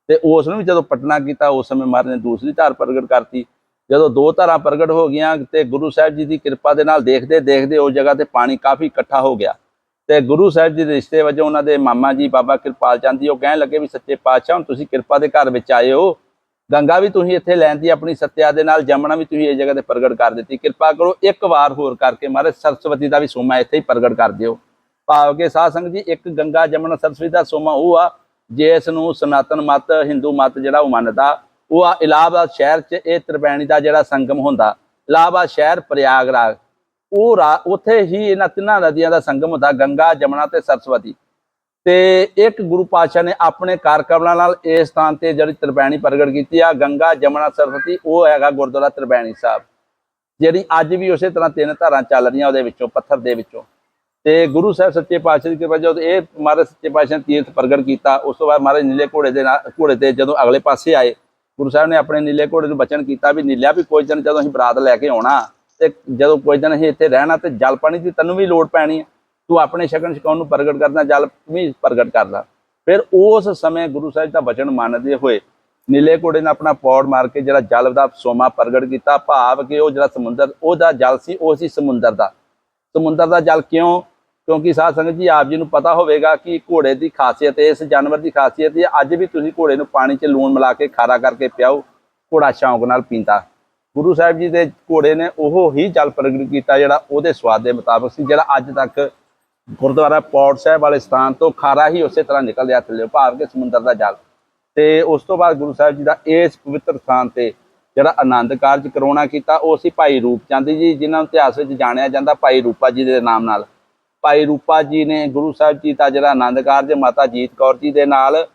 ਤੇ ਉਸ ਨੂੰ ਵੀ ਜਦੋਂ ਪਟਣਾ ਕੀਤਾ, ਉਸ ਸਮੇਂ ਮਹਾਰਾਜ ਨੇ ਦੂਸਰੀ ਧਾਰ ਪ੍ਰਗਟ ਕਰਤੀ। ਜਦੋਂ ਦੋ ਧਾਰਾਂ ਪ੍ਰਗਟ ਹੋ ਗਈਆਂ ਤੇ ਗੁਰੂ ਸਾਹਿਬ ਜੀ ਦੀ ਕਿਰਪਾ ਦੇ ਨਾਲ ਦੇਖਦੇ ਦੇਖਦੇ ਉਸ ਜਗ੍ਹਾ ਤੇ ਪਾਣੀ ਕਾਫੀ ਇਕੱਠਾ ਹੋ ਗਿਆ। ਤੇ ਗੁਰੂ ਸਾਹਿਬ ਜੀ ਦੇ ਰਿਸ਼ਤੇ ਵਜੋਂ ਉਹਨਾਂ ਦੇ ਮਾਮਾ ਜੀ, ਬਾਬਾ ਕਿਰਪਾਲ ਚੰਦ ਜੀ ਉਹ ਕਹਿਣ ਲੱਗੇ ਵੀ ਸੱਚੇ ਪਾਤਸ਼ਾਹ, ਹੁਣ ਤੁਸੀਂ ਕਿਰਪਾ ਦੇ ਘਰ ਵਿੱਚ ਆਏ ਹੋ। ਗੰਗਾ ਵੀ ਤੁਸੀਂ ਇੱਥੇ ਲੈਣ ਦੀ ਆਪਣੀ ਸੱਤਿਆ ਦੇ ਨਾਲ ਜਮਣਾ ਵੀ ਤੁਸੀਂ ਇਹ ਜਗ੍ਹਾ ਤੇ ਪ੍ਰਗਟ ਕਰ ਦਿੱਤੀ। ਕਿਰਪਾ ਕਰੋ ਇੱਕ ਵਾਰ ਹੋਰ ਕਰਕੇ ਮਹਾਰਾਜ, ਸਰਸਵਤੀ ਦਾ ਵੀ ਸੋਮਾ ਇੱਥੇ ਹੀ ਪ੍ਰਗਟ ਕਰ ਦਿਓ। ਭਾਵ ਕਿ ਸਾਧ ਸੰਗਤ ਜੀ, ਇੱਕ ਗੰਗਾ ਜਮਣਾ ਸਰਸਵਤੀ ਦਾ ਸੋਮਾ ਉਹ ਆ ਜਿਸ ਨੂੰ ਸਨਾਤਨ ਮਤ, ਹਿੰਦੂ ਮਤ ਜਿਹੜਾ ਉਹ ਮੰਨਦਾ ਉਹ ਆ ਇਲਾਹਾਬਾਦ ਸ਼ਹਿਰ 'ਚ ਇਹ ਤ੍ਰਿਵੈਣੀ ਦਾ ਜਿਹੜਾ ਸੰਗਮ ਹੁੰਦਾ, ਇਲਾਹਾਬਾਦ ਸ਼ਹਿਰ ਪ੍ਰਯਾਗਰਾਜ, ਉਹ ਰਾ- ਉੱਥੇ ਹੀ ਇਹਨਾਂ ਤਿੰਨਾਂ ਨਦੀਆਂ ਦਾ ਸੰਗਮ ਹੁੰਦਾ, ਗੰਗਾ, ਜਮਨਾ ਤੇ ਸਰਸਵਤੀ। ਤੇ ਇੱਕ ਗੁਰੂ ਪਾਤਸ਼ਾਹ ਨੇ ਆਪਣੇ ਕਾਰਕਬਲਾਂ ਨਾਲ ਇਸ ਸਥਾਨ ਤੇ ਜਿਹੜੀ ਤ੍ਰਿਵੈਣੀ ਪ੍ਰਗਟ ਕੀਤੀ ਆ, ਗੰਗਾ, ਜਮਨਾ, ਸਰਸਵਤੀ, ਉਹ ਹੈਗਾ ਗੁਰਦੁਆਰਾ ਤ੍ਰਿਵੈਣੀ ਸਾਹਿਬ। ਜਿਹੜੀ ਅੱਜ ਵੀ ਉਸੇ ਤਰ੍ਹਾਂ ਤਿੰਨ ਧਾਰਾਂ ਚੱਲ ਰਹੀਆਂ ਉਹਦੇ ਵਿੱਚੋਂ, ਪੱਥਰ ਦੇ ਵਿੱਚੋਂ। ਤੇ ਗੁਰੂ ਸਾਹਿਬ ਸੱਚੇ ਪਾਤਸ਼ਾਹ ਦੀ ਕਿਰਪਾ ਜਦੋਂ ਇਹ ਮਹਾਰਾਜ ਸੱਚੇ ਪਾਤਸ਼ਾਹ ਨੇ ਤੀਰਥ ਪ੍ਰਗਟ ਕੀਤਾ, ਉਸ ਤੋਂ ਬਾਅਦ ਮਹਾਰਾਜ ਨੀਲੇ ਘੋੜੇ ਦੇ ਨਾਲ, ਘੋੜੇ ਤੇ ਜਦੋਂ ਅਗਲੇ ਪਾਸੇ ਆਏ ਗੁਰੂ ਸਾਹਿਬ ਨੇ ਆਪਣੇ ਨੀਲੇ ਘੋੜੇ ਨੂੰ ਬਚਨ ਕੀਤਾ ਵੀ ਨੀਲਿਆ ਵੀ ਕੋਈ ਦਿਨ ਜਦੋਂ ਅਸੀਂ ਬਰਾਤ ਲੈ ਕੇ ਆਉਣਾ ਤੇ ਜਦੋਂ ਕੋਈ ਦਿਨ ਅਸੀਂ ਇੱਥੇ ਰਹਿਣਾ ਤੇ ਜਲ ਪਾਣੀ ਦੀ ਤੈਨੂੰ ਵੀ ਲੋੜ ਪੈਣੀ ਹੈ ਤੂੰ ਆਪਣੇ ਸ਼ਗਨ ਛਕਾਉਣ ਨੂੰ ਪ੍ਰਗਟ ਕਰਨਾ ਜਲ ਵੀ ਪ੍ਰਗਟ ਕਰਦਾ। ਫਿਰ ਉਸ ਸਮੇਂ ਗੁਰੂ ਸਾਹਿਬ ਦਾ ਬਚਨ ਮੰਨਦੇ ਹੋਏ ਨੀਲੇ ਘੋੜੇ ਨੇ ਆਪਣਾ ਪੌੜ ਮਾਰ ਕੇ ਜਿਹੜਾ ਜਲ ਦਾ ਸੋਮਾ ਪ੍ਰਗਟ ਕੀਤਾ। ਭਾਵ ਕਿ ਉਹ ਜਿਹੜਾ ਸਮੁੰਦਰ, ਉਹਦਾ ਜਲ ਸੀ, ਉਹ ਸੀ ਸਮੁੰਦਰ ਦਾ। ਸਮੁੰਦਰ ਦਾ ਜਲ ਕਿਉਂ ਕਿਉਂਕਿ ਸਾਧ ਸੰਗਤ ਜੀ, ਆਪ ਜੀ ਨੂੰ ਪਤਾ ਹੋਵੇਗਾ ਕਿ ਘੋੜੇ ਦੀ ਖਾਸੀਅਤ, ਇਸ ਜਾਨਵਰ ਦੀ ਖਾਸੀਅਤ ਇਹ ਅੱਜ ਵੀ ਤੁਸੀਂ ਘੋੜੇ ਨੂੰ ਪਾਣੀ 'ਚ ਲੂਣ ਮਿਲਾ ਕੇ ਖਾਰਾ ਕਰਕੇ ਪਿਆਓ, ਘੋੜਾ ਸ਼ੌਂਕ ਨਾਲ ਪੀਂਦਾ। ਗੁਰੂ ਸਾਹਿਬ ਜੀ ਦੇ ਘੋੜੇ ਨੇ ਉਹ ਹੀ ਜਲ ਪ੍ਰਗਟ ਕੀਤਾ ਜਿਹੜਾ ਉਹਦੇ ਸਵਾਦ ਦੇ ਮੁਤਾਬਕ ਸੀ, ਜਿਹੜਾ ਅੱਜ ਤੱਕ ਗੁਰਦੁਆਰਾ ਪੌੜ ਸਾਹਿਬ ਵਾਲੇ ਸਥਾਨ ਤੋਂ ਖਾਰਾ ਹੀ ਉਸੇ ਤਰ੍ਹਾਂ ਨਿਕਲ ਰਿਹਾ ਥੱਲੇ ਭਾਵ ਕਿ ਸਮੁੰਦਰ ਦਾ ਜਲ। ਤੇ ਉਸ ਤੋਂ ਬਾਅਦ ਗੁਰੂ ਸਾਹਿਬ ਜੀ ਦਾ ਇਸ ਪਵਿੱਤਰ ਸਥਾਨ ਤੇ ਜਿਹੜਾ ਆਨੰਦ ਕਾਰਜ ਕਰਵਾਉਣਾ ਕੀਤਾ, ਉਹ ਸੀ ਭਾਈ ਰੂਪ ਚੰਦ ਜੀ, ਜਿਨ੍ਹਾਂ ਨੂੰ ਇਤਿਹਾਸ ਵਿੱਚ ਜਾਣਿਆ ਜਾਂਦਾ ਭਾਈ ਰੂਪਾ ਜੀ ਦੇ ਨਾਮ ਨਾਲ। ਭਾਈ ਰੂਪਾ ਜੀ ਨੇ, ਗੁਰੂ ਸਾਹਿਬ ਜੀ ਦਾ ਜਿਹੜਾ ਆਨੰਦ ਕਾਰਜ ਮਾਤਾ ਜੀਤ ਕੌਰ ਜੀ ਦੇ ਨਾਲ,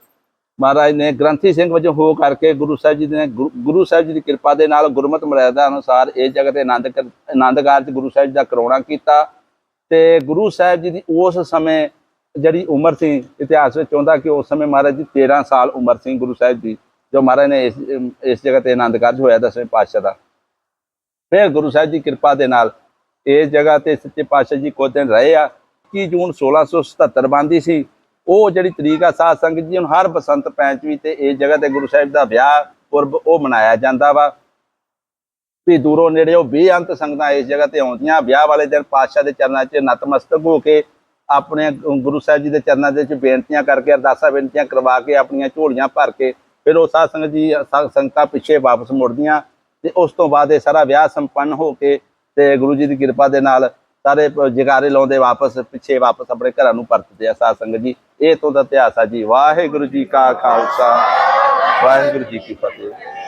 ਮਹਾਰਾਜ ਨੇ ਗ੍ਰੰਥੀ ਸਿੰਘ ਵਜੋਂ ਹੋ ਕਰਕੇ ਗੁਰੂ ਸਾਹਿਬ ਜੀ ਨੇ ਗੁਰੂ- ਗੁਰੂ ਸਾਹਿਬ ਜੀ ਦੀ ਕਿਰਪਾ ਦੇ ਨਾਲ ਗੁਰਮਤ ਮਰਿਆਦਾ ਅਨੁਸਾਰ ਇਸ ਜਗ੍ਹਾ ਤੇ ਆਨੰਦ ਆਨੰਦ ਕਾਰਜ ਗੁਰੂ ਸਾਹਿਬ ਜੀ ਦਾ ਕਰਵਾਉਣਾ ਕੀਤਾ। ਤੇ ਗੁਰੂ ਸਾਹਿਬ ਜੀ ਦੀ ਉਸ ਸਮੇਂ ਜਿਹੜੀ ਉਮਰ ਸੀ, ਇਤਿਹਾਸ ਵਿੱਚ ਆਉਂਦਾ ਕਿ ਉਸ ਸਮੇਂ ਮਹਾਰਾਜ ਜੀ 13 ਸਾਲ ਉਮਰ ਸੀ ਗੁਰੂ ਸਾਹਿਬ ਜੀ, ਜੋ ਮਹਾਰਾਜ ਨੇ ਇਸ ਇਸ ਜਗ੍ਹਾ ਤੇ ਆਨੰਦ ਕਾਰਜ ਹੋਇਆ ਦਸਵੇਂ ਪਾਤਸ਼ਾਹ ਦਾ। ਫਿਰ ਗੁਰੂ ਸਾਹਿਬ ਦੀ ਕਿਰਪਾ ਦੇ ਨਾਲ ਇਸ ਜਗ੍ਹਾ ਤੇ ਸੱਚੇ ਪਾਤਸ਼ਾਹ ਜੀ ਕੁਝ ਦਿਨ ਰਹੇ ਆ 21 ਜੂਨ 1677 ਬੰਦੀ ਸੀ, ਉਹ ਜਿਹੜੀ ਤਰੀਕ ਆ ਸਾਧ ਸੰਗਤ ਜੀ, ਹੁਣ ਹਰ ਬਸੰਤ ਪੰਚਮੀ ਤੇ ਇਸ ਜਗ੍ਹਾ ਤੇ ਗੁਰੂ ਸਾਹਿਬ ਦਾ ਵਿਆਹ ਪੁਰਬ ਉਹ ਮਨਾਇਆ ਜਾਂਦਾ ਵਾ। ਵੀ ਦੂਰੋਂ ਨੇੜੇ ਉਹ ਬੇਅੰਤ ਸੰਗਤਾਂ ਇਸ ਜਗ੍ਹਾ ਤੇ ਆਉਂਦੀਆਂ, ਵਿਆਹ ਵਾਲੇ ਦਿਨ ਪਾਤਸ਼ਾਹ ਦੇ ਚਰਨਾਂ 'ਚ ਨਤਮਸਤਕ ਹੋ ਕੇ ਆਪਣੇ ਗੁਰੂ ਸਾਹਿਬ ਜੀ ਦੇ ਚਰਨਾਂ ਦੇ ਵਿੱਚ ਬੇਨਤੀਆਂ ਕਰਕੇ, ਅਰਦਾਸਾਂ ਬੇਨਤੀਆਂ ਕਰਵਾ ਕੇ, ਆਪਣੀਆਂ ਝੋਲੀਆਂ ਭਰ ਕੇ, ਫਿਰ ਉਹ ਸਾਧ ਸੰਗਤ ਜੀ ਸੰਗਤਾਂ ਪਿੱਛੇ ਵਾਪਸ ਮੁੜਦੀਆਂ ਤੇ ਉਸ ਤੋਂ ਬਾਅਦ ਇਹ ਸਾਰਾ ਵਿਆਹ ਸੰਪੰਨ ਹੋ ਕੇ ਤੇ ਗੁਰੂ ਜੀ ਦੀ ਕਿਰਪਾ ਦੇ ਨਾਲ ਸਾਰੇ ਪ- ਜਗਾਰੇ ਲਾਉਂਦੇ ਵਾਪਸ, ਪਿੱਛੇ ਵਾਪਸ ਆਪਣੇ ਘਰਾਂ ਨੂੰ ਪਰਤਦੇ ਆ ਸਾਧ ਸੰਗਤ ਜੀ। ਇਹ ਤੋਂ ਦਾ ਇਤਿਹਾਸ ਆ ਜੀ। ਵਾਹਿਗੁਰੂ ਜੀ ਕਾ ਖਾਲਸਾ। ਵਾਹਿਗੁਰੂ ਜੀ ਕੀ ਫਤਿਹ।